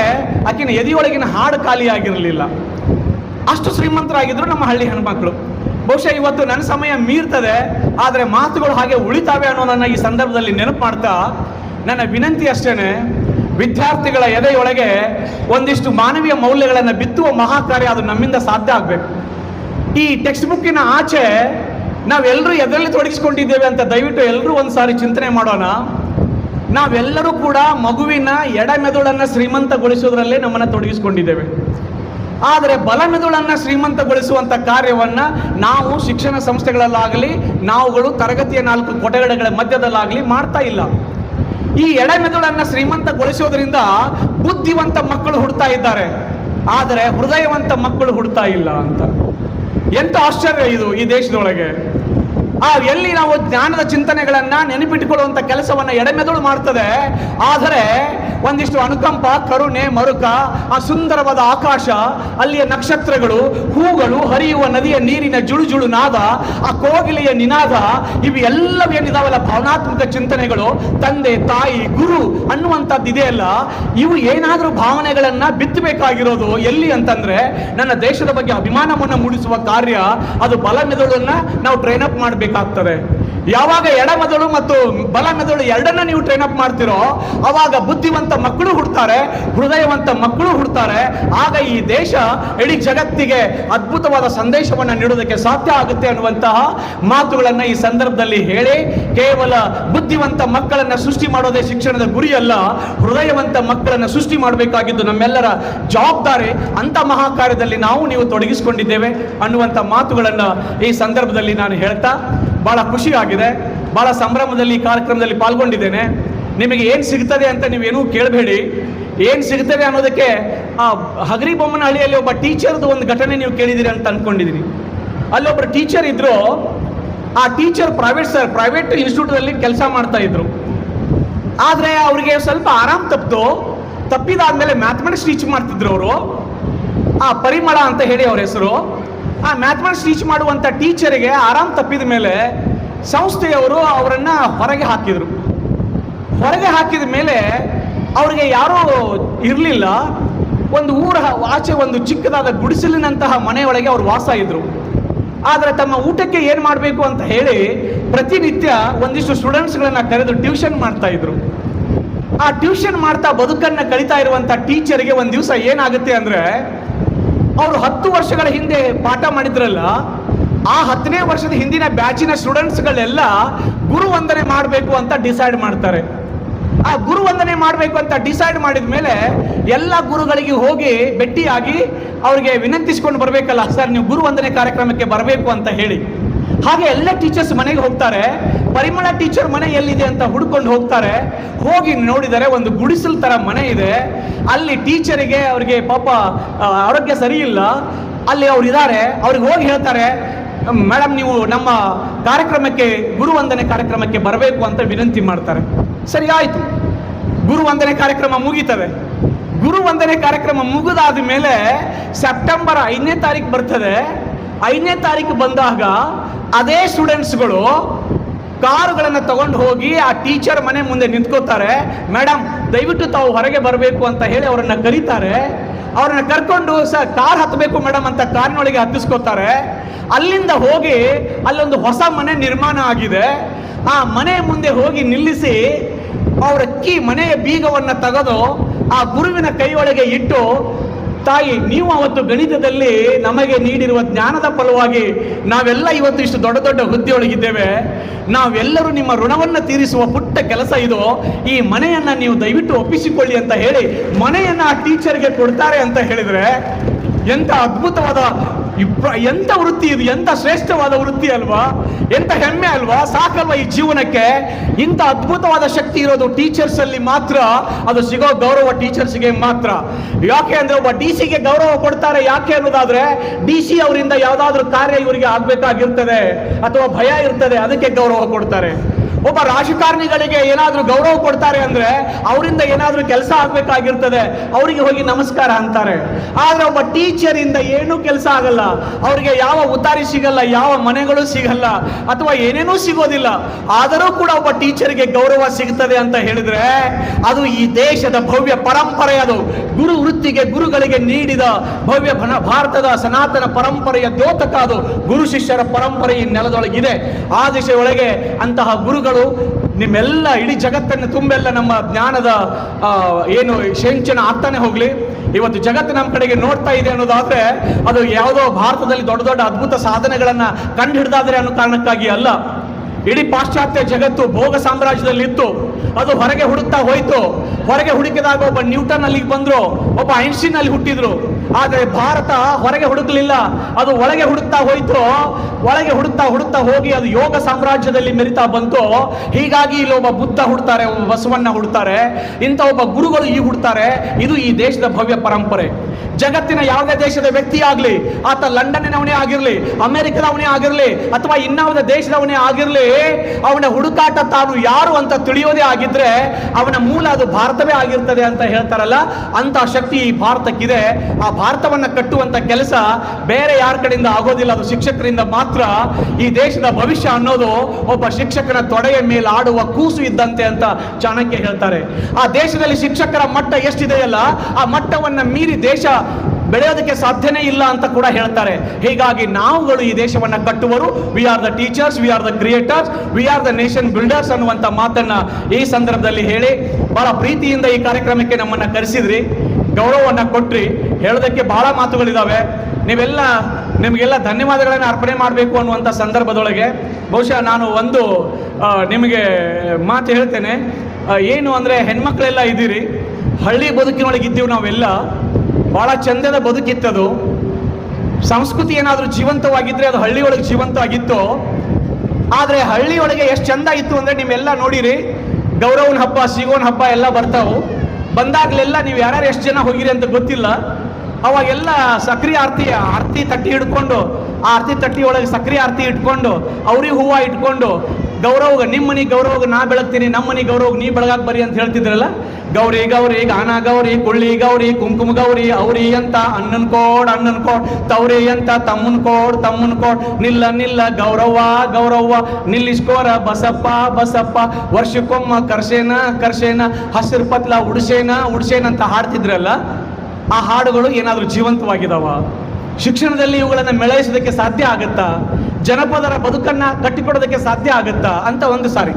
ಆಕಿನ ಎದೆಯೊಳಗಿನ ಹಾಡು ಖಾಲಿ ಆಗಿರಲಿಲ್ಲ. ಅಷ್ಟು ಶ್ರೀಮಂತರಾಗಿದ್ರು ನಮ್ಮ ಹಳ್ಳಿ ಹೆಣ್ಮಕ್ಳು. ಬಹುಶಃ ಇವತ್ತು ನನ್ನ ಸಮಯ ಮೀರ್ತದೆ, ಆದರೆ ಮಾತುಗಳು ಹಾಗೆ ಉಳಿತಾವೆ ಅನ್ನೋ ನನ್ನ ಈ ಸಂದರ್ಭದಲ್ಲಿ ನೆನಪು ಮಾಡ್ತಾ, ನನ್ನ ವಿನಂತಿ ಅಷ್ಟೇನೆ, ವಿದ್ಯಾರ್ಥಿಗಳ ಎದೆಯೊಳಗೆ ಒಂದಿಷ್ಟು ಮಾನವೀಯ ಮೌಲ್ಯಗಳನ್ನು ಬಿತ್ತುವ ಮಹಾಕಾರ್ಯ ಅದು ನಮ್ಮಿಂದ ಸಾಧ್ಯ ಆಗಬೇಕು. ಈ ಟೆಕ್ಸ್ಟ್ ಬುಕ್ಕಿನ ಆಚೆ ನಾವೆಲ್ಲರೂ ಎದರಲ್ಲಿ ತೊಡಗಿಸ್ಕೊಂಡಿದ್ದೇವೆ ಅಂತ ದಯವಿಟ್ಟು ಎಲ್ಲರೂ ಒಂದ್ಸಾರಿ ಚಿಂತನೆ ಮಾಡೋಣ. ನಾವೆಲ್ಲರೂ ಕೂಡ ಮಗುವಿನ ಎಡ ಮೆದುಳನ್ನ ಶ್ರೀಮಂತಗೊಳಿಸೋದ್ರಲ್ಲೇ ನಮ್ಮನ್ನ ತೊಡಗಿಸಿಕೊಂಡಿದ್ದೇವೆ. ಆದರೆ ಬಲ ಮೆದುಳನ್ನ ಶ್ರೀಮಂತಗೊಳಿಸುವಂತ ಕಾರ್ಯವನ್ನ ನಾವು ಶಿಕ್ಷಣ ಸಂಸ್ಥೆಗಳಲ್ಲಾಗಲಿ, ನಾವುಗಳು ತರಗತಿಯ ನಾಲ್ಕು ಕೊಠಗಡೆಗಳ ಮಧ್ಯದಲ್ಲಾಗಲಿ ಮಾಡ್ತಾ ಇಲ್ಲ. ಈ ಎಡ ಮೆದುಳನ್ನ ಶ್ರೀಮಂತಗೊಳಿಸೋದ್ರಿಂದ ಬುದ್ಧಿವಂತ ಮಕ್ಕಳು ಹುಡ್ತಾ ಇದ್ದಾರೆ. ಆದರೆ ಹೃದಯವಂತ ಮಕ್ಕಳು ಹುಡ್ತಾ ಇಲ್ಲ ಅಂತ. ಎಂತ ಆಶ್ಚರ್ಯ ಇದು ಈ ದೇಶದೊಳಗೆ. ಆ, ಎಲ್ಲಿ ನಾವು ಜ್ಞಾನದ ಚಿಂತನೆಗಳನ್ನ ನೆನಪಿಟ್ಟುಕೊಳ್ಳುವಂತ ಕೆಲಸವನ್ನ ಎಡೆಮೆದುಳು ಮಾಡ್ತದೆ. ಆದರೆ ಒಂದಿಷ್ಟು ಅನುಕಂಪ, ಕರುಣೆ, ಮರುಕ, ಆ ಸುಂದರವಾದ ಆಕಾಶ, ಅಲ್ಲಿಯ ನಕ್ಷತ್ರಗಳು, ಹೂಗಳು ಹರಿಯುವ ನದಿಯ ನೀರಿನ ಜುಳು ಜುಳು ನಾದ, ಆ ಕೋಗಿಲೆಯ ನಿನಾದ, ಇವು ಎಲ್ಲವೇನಿದಾವಲ್ಲ ಭಾವನಾತ್ಮಕ ಚಿಂತನೆಗಳು. ತಂದೆ, ತಾಯಿ, ಗುರು ಅನ್ನುವಂಥದ್ದು ಇದೆಯಲ್ಲ ಇವು ಏನಾದರೂ ಭಾವನೆಗಳನ್ನ ಬಿತ್ತಬೇಕಾಗಿರೋದು ಎಲ್ಲಿ ಅಂತಂದ್ರೆ ನನ್ನ ದೇಶದ ಬಗ್ಗೆ ಅಭಿಮಾನವನ್ನು ಮೂಡಿಸುವ ಕಾರ್ಯ ಅದು ಬಲ ಮೆದುಳನ್ನ ನಾವು ಟ್ರೈನ್ ಅಪ್ इकहत्तर है ಯಾವಾಗ ಎಡ ಮೆದುಳು ಮತ್ತು ಬಲ ಮೆದುಳು ಎರಡನ್ನ ನೀವು ಟ್ರೈನ್ ಅಪ್ ಮಾಡ್ತಿರೋ, ಅವಾಗ ಬುದ್ಧಿವಂತ ಮಕ್ಕಳು ಹುಡ್ತಾರೆ, ಹೃದಯವಂತ ಮಕ್ಕಳು ಹುಡ್ತಾರೆ. ಆಗ ಈ ದೇಶ ಇಡೀ ಜಗತ್ತಿಗೆ ಅದ್ಭುತವಾದ ಸಂದೇಶವನ್ನು ನೀಡೋದಕ್ಕೆ ಸಾಧ್ಯ ಆಗುತ್ತೆ ಅನ್ನುವಂತಹ ಮಾತುಗಳನ್ನು ಈ ಸಂದರ್ಭದಲ್ಲಿ ಹೇಳಿ, ಕೇವಲ ಬುದ್ಧಿವಂತ ಮಕ್ಕಳನ್ನ ಸೃಷ್ಟಿ ಮಾಡೋದೇ ಶಿಕ್ಷಣದ ಗುರಿಯಲ್ಲ, ಹೃದಯವಂತ ಮಕ್ಕಳನ್ನ ಸೃಷ್ಟಿ ಮಾಡಬೇಕಾಗಿದ್ದು ನಮ್ಮೆಲ್ಲರ ಜವಾಬ್ದಾರಿ. ಅಂತ ಮಹಾಕಾರ್ಯದಲ್ಲಿ ನಾವು ನೀವು ತೊಡಗಿಸಿಕೊಂಡಿದ್ದೇವೆ ಅನ್ನುವಂಥ ಮಾತುಗಳನ್ನು ಈ ಸಂದರ್ಭದಲ್ಲಿ ನಾನು ಹೇಳ್ತಾ ಬಹಳ ಖುಷಿ ಆಗಿದೆ ಬಹಳ ಸಂಭ್ರಮದಲ್ಲಿ ಈ ಕಾರ್ಯಕ್ರಮದಲ್ಲಿ ಪಾಲ್ಗೊಂಡಿದ್ದೇನೆ. ನಿಮಗೆ ಏನು ಸಿಗ್ತದೆ ಅಂತ ನೀವೇನೂ ಕೇಳಬೇಡಿ. ಏನು ಸಿಗ್ತದೆ ಅನ್ನೋದಕ್ಕೆ ಆ ಹಗರಿ ಬೊಮ್ಮನಹಳ್ಳಿಯಲ್ಲಿ ಒಬ್ಬ ಟೀಚರ್ದು ಒಂದು ಘಟನೆ ನೀವು ಕೇಳಿದಿರಿ ಅಂತ ಅನ್ಕೊಂಡಿದ್ದೀನಿ. ಅಲ್ಲೊಬ್ಬರು ಟೀಚರ್ ಇದ್ದರು ಆ ಟೀಚರ್ ಪ್ರೈವೇಟ್ ಸರ್, ಪ್ರೈವೇಟ್ ಇನ್ಸ್ಟಿಟ್ಯೂಟಲ್ಲಿ ಕೆಲಸ ಮಾಡ್ತಾ ಇದ್ರು. ಆದರೆ ಅವರಿಗೆ ಸ್ವಲ್ಪ ಆರಾಮ್ ತಪ್ಪಿತು ತಪ್ಪಿದಾದ್ಮೇಲೆ ಮ್ಯಾಥಮೆಟಿಕ್ಸ್ ಟೀಚ್ ಮಾಡ್ತಿದ್ರು ಅವರು. ಆ ಪರಿಮಳ ಅಂತ ಹೇಳಿ ಅವ್ರ ಹೆಸರು. ಆ ಮ್ಯಾಥಮೆಟಿಕ್ಸ್ ಟೀಚ್ ಮಾಡುವಂಥ ಟೀಚರಿಗೆ ಆರಾಮ್ ತಪ್ಪಿದ ಮೇಲೆ ಸಂಸ್ಥೆಯವರು ಅವರನ್ನು ಹೊರಗೆ ಹಾಕಿದರು. ಹೊರಗೆ ಹಾಕಿದ ಮೇಲೆ ಅವರಿಗೆ ಯಾರೂ ಇರಲಿಲ್ಲ. ಒಂದು ಊರ ಆಚೆ ಒಂದು ಚಿಕ್ಕದಾದ ಗುಡಿಸಲಿನಂತಹ ಮನೆಯೊಳಗೆ ಅವರು ವಾಸ ಇದ್ರು. ಆದರೆ ತಮ್ಮ ಊಟಕ್ಕೆ ಏನು ಮಾಡಬೇಕು ಅಂತ ಹೇಳಿ ಪ್ರತಿನಿತ್ಯ ಒಂದಿಷ್ಟು ಸ್ಟೂಡೆಂಟ್ಸ್ಗಳನ್ನು ಕರೆದು ಟ್ಯೂಷನ್ ಮಾಡ್ತಾ ಇದ್ರು. ಆ ಟ್ಯೂಷನ್ ಮಾಡ್ತಾ ಬದುಕನ್ನು ಕಲಿತಾ ಇರುವಂಥ ಟೀಚರಿಗೆ ಒಂದು ದಿವಸ ಏನಾಗುತ್ತೆ ಅಂದ್ರೆ ಅವರು ಹತ್ತು ವರ್ಷಗಳ ಹಿಂದೆ ಪಾಠ ಮಾಡಿದ್ರಲ್ಲ, ಆ ಹತ್ತನೇ ವರ್ಷದ ಹಿಂದಿನ ಬ್ಯಾಚಿನ ಸ್ಟೂಡೆಂಟ್ಸ್ಗಳೆಲ್ಲ ಗುರು ವಂದನೆ ಮಾಡಬೇಕು ಅಂತ ಡಿಸೈಡ್ ಮಾಡ್ತಾರೆ. ಆ ಗುರು ವಂದನೆ ಮಾಡಬೇಕು ಅಂತ ಡಿಸೈಡ್ ಮಾಡಿದ ಮೇಲೆ ಎಲ್ಲ ಗುರುಗಳಿಗೆ ಹೋಗಿ ಭೇಟಿಯಾಗಿ ಅವರಿಗೆ ವಿನಂತಿಸ್ಕೊಂಡು ಬರಬೇಕಲ್ಲ, ಸರ್, ನೀವು ಗುರು ವಂದನೆ ಕಾರ್ಯಕ್ರಮಕ್ಕೆ ಬರಬೇಕು ಅಂತ ಹೇಳಿ. ಹಾಗೆ ಎಲ್ಲ ಟೀಚರ್ಸ್ ಮನೆಗೆ ಹೋಗ್ತಾರೆ. ಪರಿಮಳ ಟೀಚರ್ ಮನೆ ಎಲ್ಲಿದೆ ಅಂತ ಹುಡ್ಕೊಂಡು ಹೋಗ್ತಾರೆ. ಹೋಗಿ ನೋಡಿದರೆ ಒಂದು ಗುಡಿಸಲ್ ತರ ಮನೆ ಇದೆ. ಅಲ್ಲಿ ಟೀಚರಿಗೆ ಅವರಿಗೆ ಪಾಪ ಆರೋಗ್ಯ ಸರಿ ಇಲ್ಲ ಅಲ್ಲಿ ಅವ್ರು ಇದ್ದಾರೆ ಅವ್ರಿಗೆ ಹೋಗಿ ಹೇಳ್ತಾರೆ ಮೇಡಮ್ ನೀವು ನಮ್ಮ ಕಾರ್ಯಕ್ರಮಕ್ಕೆ, ಗುರು ವಂದನೆ ಕಾರ್ಯಕ್ರಮಕ್ಕೆ ಬರಬೇಕು ಅಂತ ವಿನಂತಿ ಮಾಡ್ತಾರೆ. ಸರಿ, ಆಯ್ತು. ಗುರು ವಂದನೆ ಕಾರ್ಯಕ್ರಮ ಮುಗೀತದೆ. ಗುರು ವಂದನೆ ಕಾರ್ಯಕ್ರಮ ಮುಗಿದಾದ ಮೇಲೆ ಸೆಪ್ಟೆಂಬರ್ ಐದನೇ ತಾರೀಕು ಬರ್ತದೆ. ಐದನೇ ತಾರೀಕು ಬಂದಾಗ ಅದೇ ಸ್ಟೂಡೆಂಟ್ಸ್ಗಳು ಕಾರುಗಳನ್ನು ತಗೊಂಡು ಹೋಗಿ ಆ ಟೀಚರ್ ಮನೆ ಮುಂದೆ ನಿಂತ್ಕೋತಾರೆ ಮೇಡಮ್ ದಯವಿಟ್ಟು ತಾವು ಹೊರಗೆ ಬರಬೇಕು ಅಂತ ಹೇಳಿ ಅವರನ್ನು ಕರೀತಾರೆ. ಅವ್ರನ್ನ ಕರ್ಕೊಂಡು ಸರ್, ಕಾರ್ ಹತ್ತಬೇಕು ಮೇಡಮ್ ಅಂತ ಕಾರಿನೊಳಗೆ ಹತ್ತಿಸ್ಕೋತಾರೆ. ಅಲ್ಲಿಂದ ಹೋಗಿ ಅಲ್ಲೊಂದು ಹೊಸ ಮನೆ ನಿರ್ಮಾಣ ಆಗಿದೆ. ಆ ಮನೆ ಮುಂದೆ ಹೋಗಿ ನಿಲ್ಲಿಸಿ ಅವರ ಕೀ ಮನೆಯ ಬೀಗವನ್ನು ತೆಗೆದು ಆ ಗುರುವಿನ ಕೈಯೊಳಗೆ ಇಟ್ಟು ತಾಯಿ, ನೀವು ಅವತ್ತು ಗಣಿತದಲ್ಲಿ ನಮಗೆ ನೀಡಿರುವ ಜ್ಞಾನದ ಫಲವಾಗಿ ನಾವೆಲ್ಲ ಇವತ್ತು ಇಷ್ಟು ದೊಡ್ಡ ದೊಡ್ಡ ಹುದ್ದೆಯೊಳಗಿದ್ದೇವೆ. ನಾವೆಲ್ಲರೂ ನಿಮ್ಮ ಋಣವನ್ನು ತೀರಿಸುವ ಪುಟ್ಟ ಕೆಲಸ ಇದು. ಈ ಮನೆಯನ್ನು ನೀವು ದಯವಿಟ್ಟು ಒಪ್ಪಿಸಿಕೊಳ್ಳಿ ಅಂತ ಹೇಳಿ ಮನೆಯನ್ನು ಆ ಟೀಚರ್ಗೆ ಕೊಡ್ತಾರೆ ಅಂತ ಹೇಳಿದರೆ ಎಂಥ ಅದ್ಭುತವಾದ ಇಪ್ರ- ಎಂತ ವೃತ್ತಿ ಇದು? ಎಂತ ಶ್ರೇಷ್ಠವಾದ ವೃತ್ತಿ ಅಲ್ವಾ? ಎಂತ ಹೆಮ್ಮೆ ಅಲ್ವಾ? ಸಾಕಲ್ವಾ ಈ ಜೀವನಕ್ಕೆ? ಇಂಥ ಅದ್ಭುತವಾದ ಶಕ್ತಿ ಇರೋದು ಟೀಚರ್ಸ್ ಅಲ್ಲಿ ಮಾತ್ರ. ಅದು ಸಿಗೋ ಗೌರವ ಟೀಚರ್ಸ್ಗೆ ಮಾತ್ರ. ಯಾಕೆ ಅಂದ್ರೆ ಒಬ್ಬ ಡಿ ಸಿಗೆ ಗೌರವ ಕೊಡ್ತಾರೆ ಯಾಕೆ ಅನ್ನೋದಾದ್ರೆ ಡಿ ಸಿ ಅವರಿಂದ ಯಾವುದಾದ್ರೂ ಕಾರ್ಯ ಇವರಿಗೆ ಆಗ್ಬೇಕಾಗಿರ್ತದೆ. ಅಥವಾ ಭಯ ಇರ್ತದೆ. ಅದಕ್ಕೆ ಗೌರವ ಕೊಡ್ತಾರೆ. ಒಬ್ಬ ರಾಜಕಾರಣಿಗಳಿಗೆ ಏನಾದರೂ ಗೌರವ ಕೊಡ್ತಾರೆ ಅಂದ್ರೆ ಅವರಿಂದ ಏನಾದರೂ ಕೆಲಸ ಆಗ್ಬೇಕಾಗಿರ್ತದೆ. ಅವರಿಗೆ ಹೋಗಿ ನಮಸ್ಕಾರ ಅಂತಾರೆ. ಆದ್ರೆ ಒಬ್ಬ ಟೀಚರ್ ಇಂದ ಏನೂ ಕೆಲಸ ಆಗಲ್ಲ. ಅವರಿಗೆ ಯಾವ ಉತ್ತಾರಿ ಸಿಗಲ್ಲ, ಯಾವ ಮನೆಗಳು ಸಿಗಲ್ಲ, ಅಥವಾ ಏನೇನೂ ಸಿಗೋದಿಲ್ಲ. ಆದರೂ ಕೂಡ ಒಬ್ಬ ಟೀಚರ್ಗೆ ಗೌರವ ಸಿಗ್ತದೆ ಅಂತ ಹೇಳಿದ್ರೆ ಅದು ಈ ದೇಶದ ಭವ್ಯ ಪರಂಪರೆ ಅದು. ಗುರು ವೃತ್ತಿಗೆ, ಗುರುಗಳಿಗೆ ನೀಡಿದ ಭವ್ಯ ಭಾರತದ ಸನಾತನ ಪರಂಪರೆಯ ದ್ಯೋತಕ ಅದು. ಗುರು ಶಿಷ್ಯರ ಪರಂಪರೆ ಈ ನೆಲದೊಳಗಿದೆ. ಆ ದಿಶೆಯೊಳಗೆ ಅಂತಹ ಗುರುಗಳು ನಿಮ್ಮೆಲ್ಲ ಇಡೀ ಜಗತ್ತನ್ನು ತುಂಬೆಲ್ಲ ನಮ್ಮ ಜ್ಞಾನದ ಏನು ಶೇಂಚನ ಆಗ್ತಾನೆ ಹೋಗ್ಲಿ. ಇವತ್ತು ಜಗತ್ತು ನಮ್ಮ ಕಡೆಗೆ ನೋಡ್ತಾ ಇದೆ ಅನ್ನೋದಾದ್ರೆ ಅದು ಯಾವುದೋ ಭಾರತದಲ್ಲಿ ದೊಡ್ಡ ದೊಡ್ಡ ಅದ್ಭುತ ಸಾಧನೆಗಳನ್ನು ಕಂಡು ಹಿಡ್ದಾದ್ರೆ ಅನ್ನೋ ಕಾರಣಕ್ಕಾಗಿ ಅಲ್ಲ. ಇಡೀ ಪಾಶ್ಚಾತ್ಯ ಜಗತ್ತು ಭೋಗ ಸಾಮ್ರಾಜ್ಯದಲ್ಲಿತ್ತು ಅದು ಹೊರಗೆ ಹುಡುಕ್ತಾ ಹೋಯ್ತು. ಹೊರಗೆ ಹುಡುಕಿದಾಗ ಒಬ್ಬ ನ್ಯೂಟನ್ ಅಲ್ಲಿಗೆ ಬಂದ್ರು, ಒಬ್ಬ ಐನ್ಸ್ಟೀನ್ ಅಲ್ಲಿ ಹುಟ್ಟಿದ್ರು. ಆದರೆ ಭಾರತ ಹೊರಗೆ ಹುಡುಕ್ಲಿಲ್ಲ, ಅದು ಒಳಗೆ ಹುಡುಕ್ತಾ ಹೋಯ್ತು. ಒಳಗೆ ಹುಡುಕ್ತಾ ಹುಡುಕ್ತಾ ಹೋಗಿ ಅದು ಯೋಗ ಸಾಮ್ರಾಜ್ಯದಲ್ಲಿ ಮೆರಿತಾ ಬಂತು. ಹೀಗಾಗಿ ಇಲ್ಲಿ ಒಬ್ಬ ಬುದ್ಧ ಹುಡ್ತಾರೆ, ಒಬ್ಬ ಬಸವಣ್ಣ ಹುಡ್ತಾರೆ. ಇಂಥ ಒಬ್ಬ ಗುರುಗಳು ಈ ಹುಡ್ತಾರೆ. ಇದು ಈ ದೇಶದ ಭವ್ಯ ಪರಂಪರೆ. ಜಗತ್ತಿನ ಯಾವುದೇ ದೇಶದ ವ್ಯಕ್ತಿ ಆಗ್ಲಿ, ಆತ ಲಂಡನ್ನಿನವನೇ ಆಗಿರಲಿ, ಅಮೆರಿಕದವನೇ ಆಗಿರಲಿ, ಅಥವಾ ಇನ್ನಾವುದೇ ದೇಶದವನೇ ಆಗಿರ್ಲಿ ಅವನ ಹುಡುಕಾಟ ತಾನು ಯಾರು ಅಂತ ತಿಳಿಯೋದೇ ಆಗಿದ್ರೆ ಅವನ ಮೂಲ ಅದು ಭಾರತವೇ ಆಗಿರ್ತದೆ ಅಂತ ಹೇಳ್ತಾರಲ್ಲ ಅಂತ ಶಕ್ತಿ ಈ ಭಾರತಕ್ಕಿದೆ. ಆ ಭಾರತವನ್ನ ಕಟ್ಟುವಂತ ಕೆಲಸ ಬೇರೆ ಯಾರ ಕಡೆಯಿಂದ ಆಗೋದಿಲ್ಲ, ಅದು ಶಿಕ್ಷಕರಿಂದ ಮಾತ್ರ. ಈ ದೇಶದ ಭವಿಷ್ಯ ಅನ್ನೋದು ಒಬ್ಬ ಶಿಕ್ಷಕನ ತೊಡೆಯ ಮೇಲೆ ಆಡುವ ಕೂಸು ಇದ್ದಂತೆ ಅಂತ ಚಾಣಕ್ಯ ಹೇಳ್ತಾರೆ. ಆ ದೇಶದಲ್ಲಿ ಶಿಕ್ಷಕರ ಮಟ್ಟ ಎಷ್ಟಿದೆಯಲ್ಲ, ಆ ಮಟ್ಟವನ್ನ ಮೀರಿ ದೇಶ ಬೆಳೆಯೋದಕ್ಕೆ ಸಾಧ್ಯನೇ ಇಲ್ಲ ಅಂತ ಕೂಡ ಹೇಳ್ತಾರೆ. ಹೀಗಾಗಿ ನಾವುಗಳು ಈ ದೇಶವನ್ನ ಕಟ್ಟುವರು. We are the teachers we are the creators we are the nation builders ಅನ್ನುವಂತ ಮಾತನ್ನ ಈ ಸಂದರ್ಭದಲ್ಲಿ ಹೇಳಿ, ಬಹಳ ಪ್ರೀತಿಯಿಂದ ಈ ಕಾರ್ಯಕ್ರಮಕ್ಕೆ ನಮ್ಮನ್ನ ಕರೆಸಿದ್ರಿ, ಗೌರವವನ್ನು ಕೊಟ್ರಿ, ಹೇಳೋದಕ್ಕೆ ಬಹಳ ಮಾತುಗಳಿದಾವೆ. ನೀವೆಲ್ಲ, ನಿಮಗೆಲ್ಲ ಧನ್ಯವಾದಗಳನ್ನು ಅರ್ಪಣೆ ಮಾಡಬೇಕು ಅನ್ನುವಂಥ ಸಂದರ್ಭದೊಳಗೆ ಬಹುಶಃ ನಾನು ಒಂದು ನಿಮಗೆ ಮಾತು ಹೇಳ್ತೇನೆ. ಏನು ಅಂದರೆ ಹೆಣ್ಮಕ್ಳೆಲ್ಲ ಇದ್ದೀರಿ, ಹಳ್ಳಿ ಬದುಕಿನೊಳಗೆ ಇದ್ದೀವಿ ನಾವೆಲ್ಲ. ಭಾಳ ಚಂದದ ಬದುಕಿತ್ತದು. ಸಂಸ್ಕೃತಿ ಏನಾದರೂ ಜೀವಂತವಾಗಿದ್ರೆ ಅದು ಹಳ್ಳಿಯೊಳಗೆ ಜೀವಂತವಾಗಿತ್ತು, ಆದರೆ ಹಳ್ಳಿಯೊಳಗೆ ಎಷ್ಟು ಚಂದ ಇತ್ತು ಅಂದರೆ ನೀವೆಲ್ಲ ನೋಡಿರಿ, ಗೌರವನ ಹಬ್ಬ, ಸಿಗೋನ್ ಹಬ್ಬ ಎಲ್ಲ ಬರ್ತಾವು. ಬಂದಾಗಲೆಲ್ಲ ನೀವು ಯಾರ್ಯಾರು ಎಷ್ಟು ಜನ ಹೋಗಿರಿ ಅಂತ ಗೊತ್ತಿಲ್ಲ. ಅವಾಗೆಲ್ಲ ಸಕ್ರಿಯ ಆರ್ತಿ ಆರ್ತಿ ತಟ್ಟಿ ಹಿಡ್ಕೊಂಡು ಆ ಆರತಿ ತಟ್ಟಿ ಒಳಗೆ ಸಕ್ರೆ ಆರತಿ ಇಟ್ಕೊಂಡು, ಅವ್ರಿಗೆ ಹೂವ ಇಟ್ಕೊಂಡು ಗೌರವ ನಿಮ್ಮ ಮನೆ ಗೌರವ ನಾ ಬೆಳಗ್ತೀನಿ ನಮ್ಮ ಮನೆ ಗೌರವ ನೀ ಬೆಳಗಾಕ್ ಬರಿ ಅಂತ ಹೇಳ್ತಿದ್ರಲ್ಲ? ಗೌರಿ ಗೌರಿ, ಗಾನ ಗೌರಿ, ಕುಳ್ಳಿ ಗೌರಿ, ಕುಂಕುಮ ಗೌರಿ, ಅವ್ರಿ ಅಂತ ಅಣ್ಣನ್ ಕೋಡ್ ಅಣ್ಣನ್ ಕೋಡ್, ತವ್ರಿ ಅಂತ ತಮ್ಮನ್ ಕೋಡ್ ತಮ್ಮನ್ ಕೋಡ್. ನಿಲ್ಲ ನಿಲ್ಲ ಗೌರವ ಗೌರವ್ವ, ನಿಲ್ಲಿಸ್ಕೋರ, ಬಸಪ್ಪ ಬಸಪ್ಪ, ವರ್ಷಕ್ಕೊಮ್ಮ ಕರ್ಸೇನ ಕರ್ಸೇನ, ಹಸಿರು ಪತ್ಲ ಉಡ್ಸೇನ ಉಡ್ಸೇನ ಅಂತ ಹಾಡ್ತಿದ್ರಲ್ಲ, ಆ ಹಾಡುಗಳು ಏನಾದರೂ ಜೀವಂತವಾಗಿದಾವ? ಶಿಕ್ಷಣದಲ್ಲಿ ಇವುಗಳನ್ನು ಮೆಳೈಸೋದಕ್ಕೆ ಸಾಧ್ಯ ಆಗುತ್ತಾ? ಜನಪದರ ಬದುಕನ್ನು ಕಟ್ಟಿಕೊಡೋದಕ್ಕೆ ಸಾಧ್ಯ ಆಗುತ್ತಾ? ಅಂತ ಒಂದು ಸಾರಿ.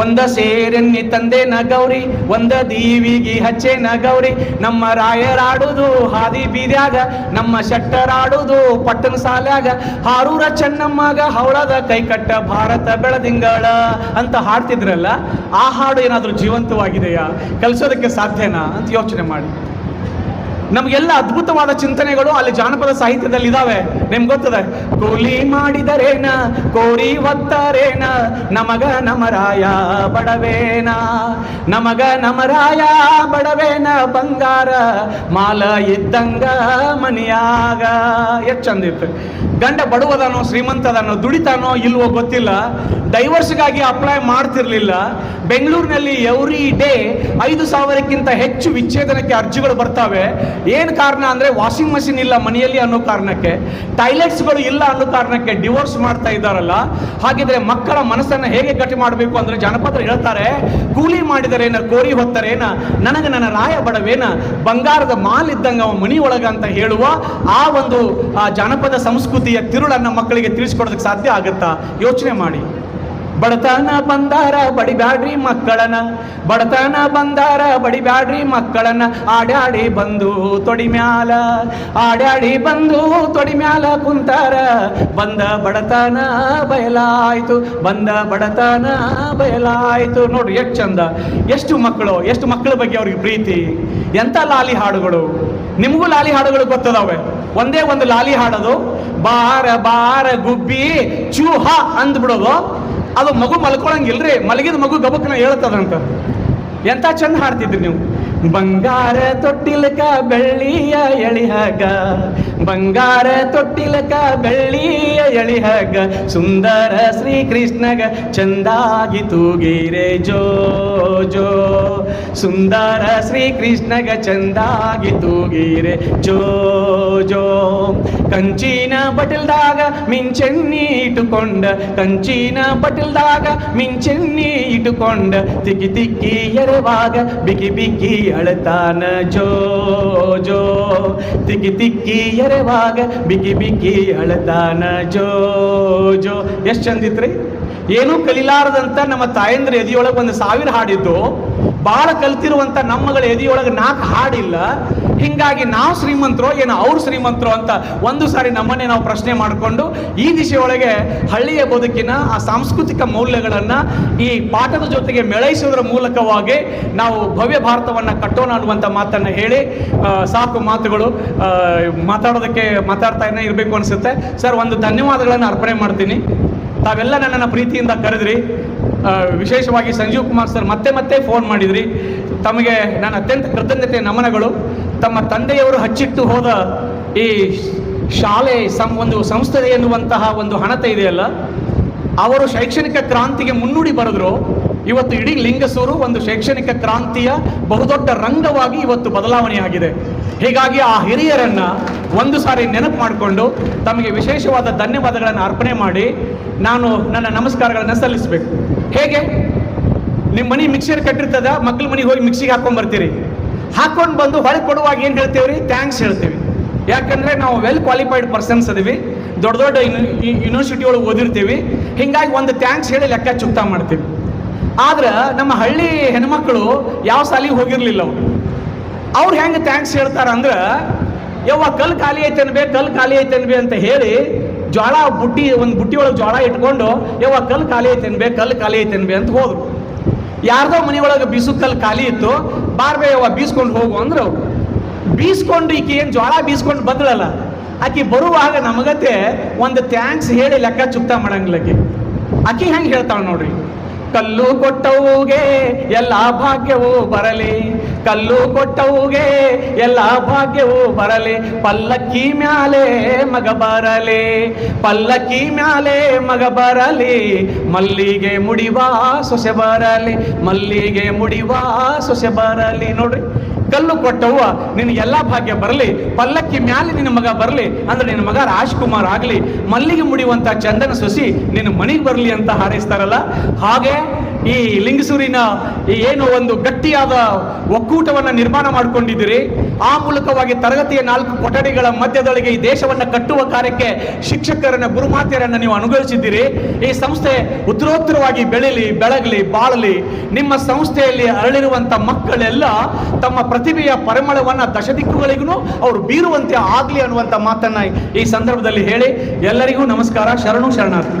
ಒಂದ ಸೇರನ್ನಿ ತಂದೆ ನ ಗೌರಿ, ಒಂದ ದೀವಿಗಿ ನ ಗೌರಿ. ನಮ್ಮ ರಾಯರಾಡುದು ಹಾದಿ ಬೀದ್ಯಾಗ, ನಮ್ಮ ಶೆಟ್ಟರಾಡುದು ಪಟ್ಟಣ ಸಾಲ್ಯಾಗ. ಹಾರೂರ ಚೆನ್ನಮ್ಮಗ ಹವಳದ ಕೈಕಟ್ಟ ಭಾರತ ಬೆಳದಿಂಗಳ ಅಂತ ಹಾಡ್ತಿದ್ರಲ್ಲ, ಆ ಹಾಡು ಏನಾದರೂ ಜೀವಂತವಾಗಿದೆಯಾ? ಕಲಿಸೋದಕ್ಕೆ ಸಾಧ್ಯನಾ? ಅಂತ ಯೋಚನೆ ಮಾಡಿ. ನಮಗೆಲ್ಲ ಅದ್ಭುತವಾದ ಚಿಂತನೆಗಳು ಅಲ್ಲಿ ಜಾನಪದ ಸಾಹಿತ್ಯದಲ್ಲಿ ಇದಾವೆ ನಿಮ್ಗೆ ಗೊತ್ತದೆ? ಕೂಲಿ ಮಾಡಿದರೇನ? ಕೋರಿ ಒತ್ತರೇನ? ನಮಗ ನಮರಾಯ ಬಡವೇನ? ನಮಗ ನಮರಾಯ ಬಡವೇನ? ಬಂಗಾರ ಮಾಲ ಇದ್ದಂಗ ಮನಿಯಾಗ. ಎಷ್ಟು ಚಂದ ಇತ್ತು. ಗಂಡ ಬಡವದನೋ, ಶ್ರೀಮಂತದನೋ, ದುಡಿತಾನೋ, ಇಲ್ವೋ ಗೊತ್ತಿಲ್ಲ. ಡೈವರ್ಸ್ಗಾಗಿ ಅಪ್ಲೈ ಮಾಡ್ತಿರ್ಲಿಲ್ಲ. ಬೆಂಗಳೂರಿನಲ್ಲಿ ಎವ್ರಿ ಡೇ ಐದು ಸಾವಿರಕ್ಕಿಂತ ಹೆಚ್ಚು ವಿಚ್ಛೇದನಕ್ಕೆ ಅರ್ಜಿಗಳು ಬರ್ತಾವೆ. ಏನು ಕಾರಣ ಅಂದರೆ ವಾಷಿಂಗ್ ಮಷಿನ್ ಇಲ್ಲ ಮನೆಯಲ್ಲಿ ಅನ್ನೋ ಕಾರಣಕ್ಕೆ ಟಾಯ್ಲೆಟ್ಸ್ಗಳು ಇಲ್ಲ ಅನ್ನೋ ಕಾರಣಕ್ಕೆ ಡಿವೋರ್ಸ್ ಮಾಡ್ತಾ ಇದ್ದಾರಲ್ಲ, ಹಾಗಿದ್ರೆ ಮಕ್ಕಳ ಮನಸ್ಸನ್ನು ಹೇಗೆ ಗಟ್ಟಿ ಮಾಡಬೇಕು ಅಂದರೆ ಜನಪದರು ಹೇಳ್ತಾರೆ, ಕೂಲಿ ಮಾಡಿದರೇನ, ಕೋರಿ ಹೊತ್ತರೇನ, ನನಗೆ ನನ್ನ ರಾಯ ಬಡವೇನ, ಬಂಗಾರದ ಮಾಲ್ ಇದ್ದಂಗೆ ಅವ ಮನಿ ಒಳಗ ಅಂತ ಹೇಳುವ ಆ ಒಂದು, ಆ ಜಾನಪದ ಸಂಸ್ಕೃತಿಯ ತಿರುಳನ್ನು ಮಕ್ಕಳಿಗೆ ತಿಳಿಸ್ಕೊಡೋದಕ್ಕೆ ಸಾಧ್ಯ ಆಗುತ್ತಾ? ಯೋಚನೆ ಮಾಡಿ. ಬಡತನ ಬಂದಾರ ಬಡಿಬ್ಯಾಡ್ರಿ ಮಕ್ಕಳನ ಬಡತನ ಬಂದಾರ ಬಡಿಬ್ಯಾಡ್ರಿ ಮಕ್ಕಳನ ಆಡ್ಯಾಡಿ ಬಂದು ತೊಡಿ ಮ್ಯಾಲ. ಆಡ್ಯಾಡಿ ಬಂದು ತೊಡಿ ಮ್ಯಾಲ ಕುಂತಾರ. ಬಂದ ಬಡತನ ಬಯಲಾಯ್ತು, ಬಂದ ಬಡತನ ಬಯಲಾಯ್ತು. ನೋಡ್ರಿ ಎಷ್ಟು ಚಂದ. ಎಷ್ಟು ಮಕ್ಕಳು, ಎಷ್ಟು ಮಕ್ಕಳ ಬಗ್ಗೆ ಅವ್ರಿಗೆ ಪ್ರೀತಿ. ಎಂತ ಲಾಲಿ ಹಾಡುಗಳು. ನಿಮಗೂ ಲಾಲಿ ಹಾಡುಗಳು ಗೊತ್ತದಾವೆ. ಒಂದೇ ಒಂದು ಲಾಲಿ ಹಾಡೋದು, ಬಾರ ಬಾರ ಗುಬ್ಬಿ, ಚೂಹ ಅಂದ್ಬಿಡೋದು. ಅದು ಮಗು ಮಲ್ಕೊಳಂಗಿಲ್ರಿ, ಮಲಗಿದ ಮಗು ಗಬಕ್ನ ಹೇಳ್ತದಂತ ಎಂತ ಚಂದ ಹಾಡ್ತಿದ್ರಿ ನೀವು? ಬಂಗಾರ ತೊಟ್ಟಿಲಕ ಬೆಳ್ಳಿಯ ಎಳಿಹಗ ಬಂಗಾರ ತೊಟ್ಟಿಲಕ ಬೆಳ್ಳಿಯ ಎಳಿಹಗ, ಸುಂದರ ಶ್ರೀಕೃಷ್ಣಗ ಚಂದಾಗಿ ತೂಗಿರೆ ಜೋ ಜೋ. ಸುಂದರ ಶ್ರೀಕೃಷ್ಣಗ ಚಂದಾಗಿ ತೂಗಿರೆ ಜೋ ಜೋ. ಕಂಚಿನ ಬಟಲ್ದಾಗ ಮಿಂಚೆಣ್ಣಿ ಇಟ್ಟುಕೊಂಡ, ಕಂಚಿನ ಬಟಲ್ದಾಗ ಮಿಂಚೆಣ್ಣಿ ಇಟ್ಟುಕೊಂಡ, ತಿಕ್ಕಿ ತಿಕ್ಕಿ ಎರವಾಗ ಬಿಗಿ ಬಿಗಿ ಅಳತಾನ ಜೋ ಜೋ. ತಿಕ್ಕಿ ತಿಕ್ಕಿ ಎರವಾಗ ಬಿಕಿ ಬಿಕ್ಕಿ ಅಳತಾನ ಜೋ ಜೋ. ಎಷ್ಟು ಚಂದಿತ್ರಿ ಏನೂ ಕಲಿಲಾರದಂತ ನಮ್ಮ ತಾಯಂದ್ರ ಎದಿಯೊಳಗೆ ಒಂದು ಸಾವಿರ ಹಾಡಿದ್ದು. ಭಾಳ ಕಲ್ತಿರುವಂತ ನಮ್ಮಗಳ ಎದಿಯೊಳಗೆ ನಾಲ್ಕು ಹಾಡಿಲ್ಲ. ಹಿಂಗಾಗಿ ನಾವು ಶ್ರೀಮಂತರೋ, ಏನು ಅವ್ರು ಶ್ರೀಮಂತರು ಅಂತ ಒಂದು ಸಾರಿ ನಮ್ಮನ್ನೇ ನಾವು ಪ್ರಶ್ನೆ ಮಾಡಿಕೊಂಡು ಈ ದಿಶೆಯೊಳಗೆ ಹಳ್ಳಿಯ ಬದುಕಿನ, ಆ ಸಾಂಸ್ಕೃತಿಕ ಮೌಲ್ಯಗಳನ್ನು ಈ ಪಾಠದ ಜೊತೆಗೆ ಮೆಳೈಸುವುದರ ಮೂಲಕವಾಗಿ ನಾವು ಭವ್ಯ ಭಾರತವನ್ನು ಕಟ್ಟೋಣ ಅನ್ನುವಂಥ ಮಾತನ್ನು ಹೇಳಿ ಸಾಕು ಮಾತುಗಳು. ಮಾತಾಡೋದಕ್ಕೆ ಮಾತಾಡ್ತಾ ಇರಬೇಕು ಅನಿಸುತ್ತೆ. ಸರ್, ಒಂದು ಧನ್ಯವಾದಗಳನ್ನು ಅರ್ಪಣೆ ಮಾಡ್ತೀನಿ. ತಾವೆಲ್ಲ ನನ್ನನ್ನು ಪ್ರೀತಿಯಿಂದ ಕರೆದ್ರಿ. ವಿಶೇಷವಾಗಿ ಸಂಜೀವ್ ಕುಮಾರ್ ಸರ್ ಮತ್ತೆ ಮತ್ತೆ ಫೋನ್ ಮಾಡಿದ್ರಿ. ತಮಗೆ ನಾನು ಅತ್ಯಂತ ಕೃತಜ್ಞತೆ, ನಮನಗಳು. ತಮ್ಮ ತಂದೆಯವರು ಹಚ್ಚಿಟ್ಟು ಹೋದ ಈ ಶಾಲೆ ಸಂ ಒಂದು ಸಂಸ್ಥೆ ಎನ್ನುವಂತಹ ಒಂದು ಹಣತೆ ಇದೆಯಲ್ಲ, ಅವರು ಶೈಕ್ಷಣಿಕ ಕ್ರಾಂತಿಗೆ ಮುನ್ನುಡಿ ಬರೆದ್ರು. ಇವತ್ತು ಇಡೀ ಲಿಂಗಸೂರು ಒಂದು ಶೈಕ್ಷಣಿಕ ಕ್ರಾಂತಿಯ ಬಹುದೊಡ್ಡ ರಂಗವಾಗಿ ಇವತ್ತು ಬದಲಾವಣೆಯಾಗಿದೆ. ಹೀಗಾಗಿ ಆ ಹಿರಿಯರನ್ನ ಒಂದು ಸಾರಿ ನೆನಪು ಮಾಡಿಕೊಂಡು ತಮಗೆ ವಿಶೇಷವಾದ ಧನ್ಯವಾದಗಳನ್ನು ಅರ್ಪಣೆ ಮಾಡಿ ನಾನು ನನ್ನ ನಮಸ್ಕಾರಗಳನ್ನು ಸಲ್ಲಿಸಬೇಕು. ಹೇಗೆ? ನಿಮ್ಮ ಮನೆ ಮಿಕ್ಸರ್ ಕಟ್ಟಿರ್ತದ ಮಕ್ಕಳ ಮನೆಗೆ ಹೋಗಿ ಮಿಕ್ಸಿಗೆ ಹಾಕೊಂಡು ಬರ್ತೀರಿ. ಹಾಕೊಂಡು ಬಂದು ಹೊರಗೆ ಕೊಡುವಾಗ ಏನು ಹೇಳ್ತೇವ್ರಿ? ಥ್ಯಾಂಕ್ಸ್ ಹೇಳ್ತೀವಿ. ಯಾಕಂದ್ರೆ ನಾವು ವೆಲ್ ಕ್ವಾಲಿಫೈಡ್ ಪರ್ಸನ್ಸ್ ಅದೀವಿ. ದೊಡ್ಡ ದೊಡ್ಡ ಯೂನಿವರ್ಸಿಟಿ ಒಳಗೆ ಓದಿರ್ತೀವಿ. ಹಿಂಗಾಗಿ ಒಂದು ಥ್ಯಾಂಕ್ಸ್ ಹೇಳಿ ಲೆಕ್ಕ ಚುಕ್ತಾ ಮಾಡ್ತೀವಿ. ಆದ್ರೆ ನಮ್ಮ ಹಳ್ಳಿ ಹೆಣ್ಮಕ್ಳು ಯಾವ ಸಾಲಿಗೆ ಹೋಗಿರ್ಲಿಲ್ಲ ಅವರು. ಅವ್ರು ಹೆಂಗೆ ಥ್ಯಾಂಕ್ಸ್ ಹೇಳ್ತಾರ ಅಂದ್ರೆ, ಯವ್ವ ಕಲ್ ಖಾಲಿ ಐತೆ ಅನ್ಬೇ ಕಲ್ ಖಾಲಿ ಐತೆ ಅನ್ಬೇ ಅಂತ ಹೇಳಿ ಜ್ವಾಳ ಬುಟ್ಟಿ, ಒಂದು ಬುಟ್ಟಿ ಒಳಗೆ ಜ್ವಾಳ ಇಟ್ಕೊಂಡು, ಯವ್ವ ಕಲ್ ಖಾಲಿ ಐತೆ ಅನ್ಬೇ ಕಲ್ ಖಾಲಿ ಐತೆ ಅನ್ಬೇ ಅಂತ ಹೋದ್ರು. ಯಾರ್ದೋ ಮನೆಯೊಳಗೆ ಬೀಸು ಕಲ್ ಖಾಲಿ ಇತ್ತು, ಬಾರ್ಬೇ ಯವ್ವ ಬೀಸ್ಕೊಂಡು ಹೋಗು ಅಂದ್ರೆ ಅವ್ರು. ಬೀಸ್ಕೊಂಡು ಈಕಿ ಏನು ಜ್ವಾಳ ಬೀಸ್ಕೊಂಡು ಬಂದಳಲ್ಲ ಆಕೆ ಬರುವಾಗ ನಮಗತೆ ಒಂದು ಥ್ಯಾಂಕ್ಸ್ ಹೇಳಿ ಲೆಕ್ಕ ಚುಕ್ತಾ ಮಾಡಂಗ್ಲಕ್ಕೆ ಆಕಿ ಹೆಂಗೆ ಹೇಳ್ತಾಳೆ ನೋಡ್ರಿ? ಕಲ್ಲು ಕೊಟ್ಟವುಗೆ ಎಲ್ಲ ಭಾಗ್ಯವೂ ಬರಲಿ. ಕಲ್ಲು ಕೊಟ್ಟವುಗೆ ಎಲ್ಲ ಭಾಗ್ಯವೂ ಬರಲಿ. ಪಲ್ಲಕ್ಕಿ ಮ್ಯಾಲೆ ಮಗ ಬರಲಿ. ಪಲ್ಲಕ್ಕಿ ಮ್ಯಾಲೆ ಮಗ ಬರಲಿ. ಮಲ್ಲಿಗೆ ಮುಡಿವ ಸೊಸೆ ಬರಲಿ. ಮಲ್ಲಿಗೆ ಮುಡಿವ ಸೊಸೆ ಬರಲಿ. ನೋಡ್ರಿ ಕಲ್ಲು ಕೊಟ್ಟವ್ವ, ನಿನ್ನ ಎಲ್ಲ ಭಾಗ್ಯ ಬರಲಿ, ಪಲ್ಲಕ್ಕಿ ಮ್ಯಾಲೆ ನಿನ್ನ ಮಗ ಬರಲಿ, ಅಂದ್ರೆ ನಿನ್ನ ಮಗ ರಾಜ್ಕುಮಾರ್ ಆಗಲಿ, ಮಲ್ಲಿಗೆ ಮುಡಿಯುವಂತ ಚಂದನ ಸೊಸಿ ನಿನ್ನ ಮನೆಗೆ ಬರಲಿ ಅಂತ ಹಾರೈಸ್ತಾರಲ್ಲ? ಹಾಗೆ ಈ ಲಿಂಗಸೂರಿನ ಏನು ಒಂದು ಗಟ್ಟಿಯಾದ ಒಕ್ಕೂಟವನ್ನು ನಿರ್ಮಾಣ ಮಾಡಿಕೊಂಡಿದ್ದೀರಿ, ಆ ಮೂಲಕವಾಗಿ ತರಗತಿಯ ನಾಲ್ಕು ಕೊಠಡಿಗಳ ಮಧ್ಯದೊಳಗೆ ಈ ದೇಶವನ್ನು ಕಟ್ಟುವ ಕಾರ್ಯಕ್ಕೆ ಶಿಕ್ಷಕರನ್ನ, ಗುರುಮಾತೆಯರನ್ನ ನೀವು ಅನುಗ್ರಹಿಸಿದ್ದೀರಿ. ಈ ಸಂಸ್ಥೆ ಉತ್ತರೋತ್ತರವಾಗಿ ಬೆಳೀಲಿ, ಬೆಳಗಲಿ, ಬಾಳಲಿ, ನಿಮ್ಮ ಸಂಸ್ಥೆಯಲ್ಲಿ ಅರಳಿರುವಂತ ಮಕ್ಕಳೆಲ್ಲ ತಮ್ಮ ಪ್ರತಿಭೆಯ ಪರಿಮಳವನ್ನು ದಶದಿಕ್ಕುಗಳಿಗೂ ಅವರು ಬೀರುವಂತೆ ಆಗಲಿ ಅನ್ನುವಂತ ಮಾತನ್ನ ಈ ಸಂದರ್ಭದಲ್ಲಿ ಹೇಳಿ. ಎಲ್ಲರಿಗೂ ನಮಸ್ಕಾರ, ಶರಣು ಶರಣಾರ್ಥಿ.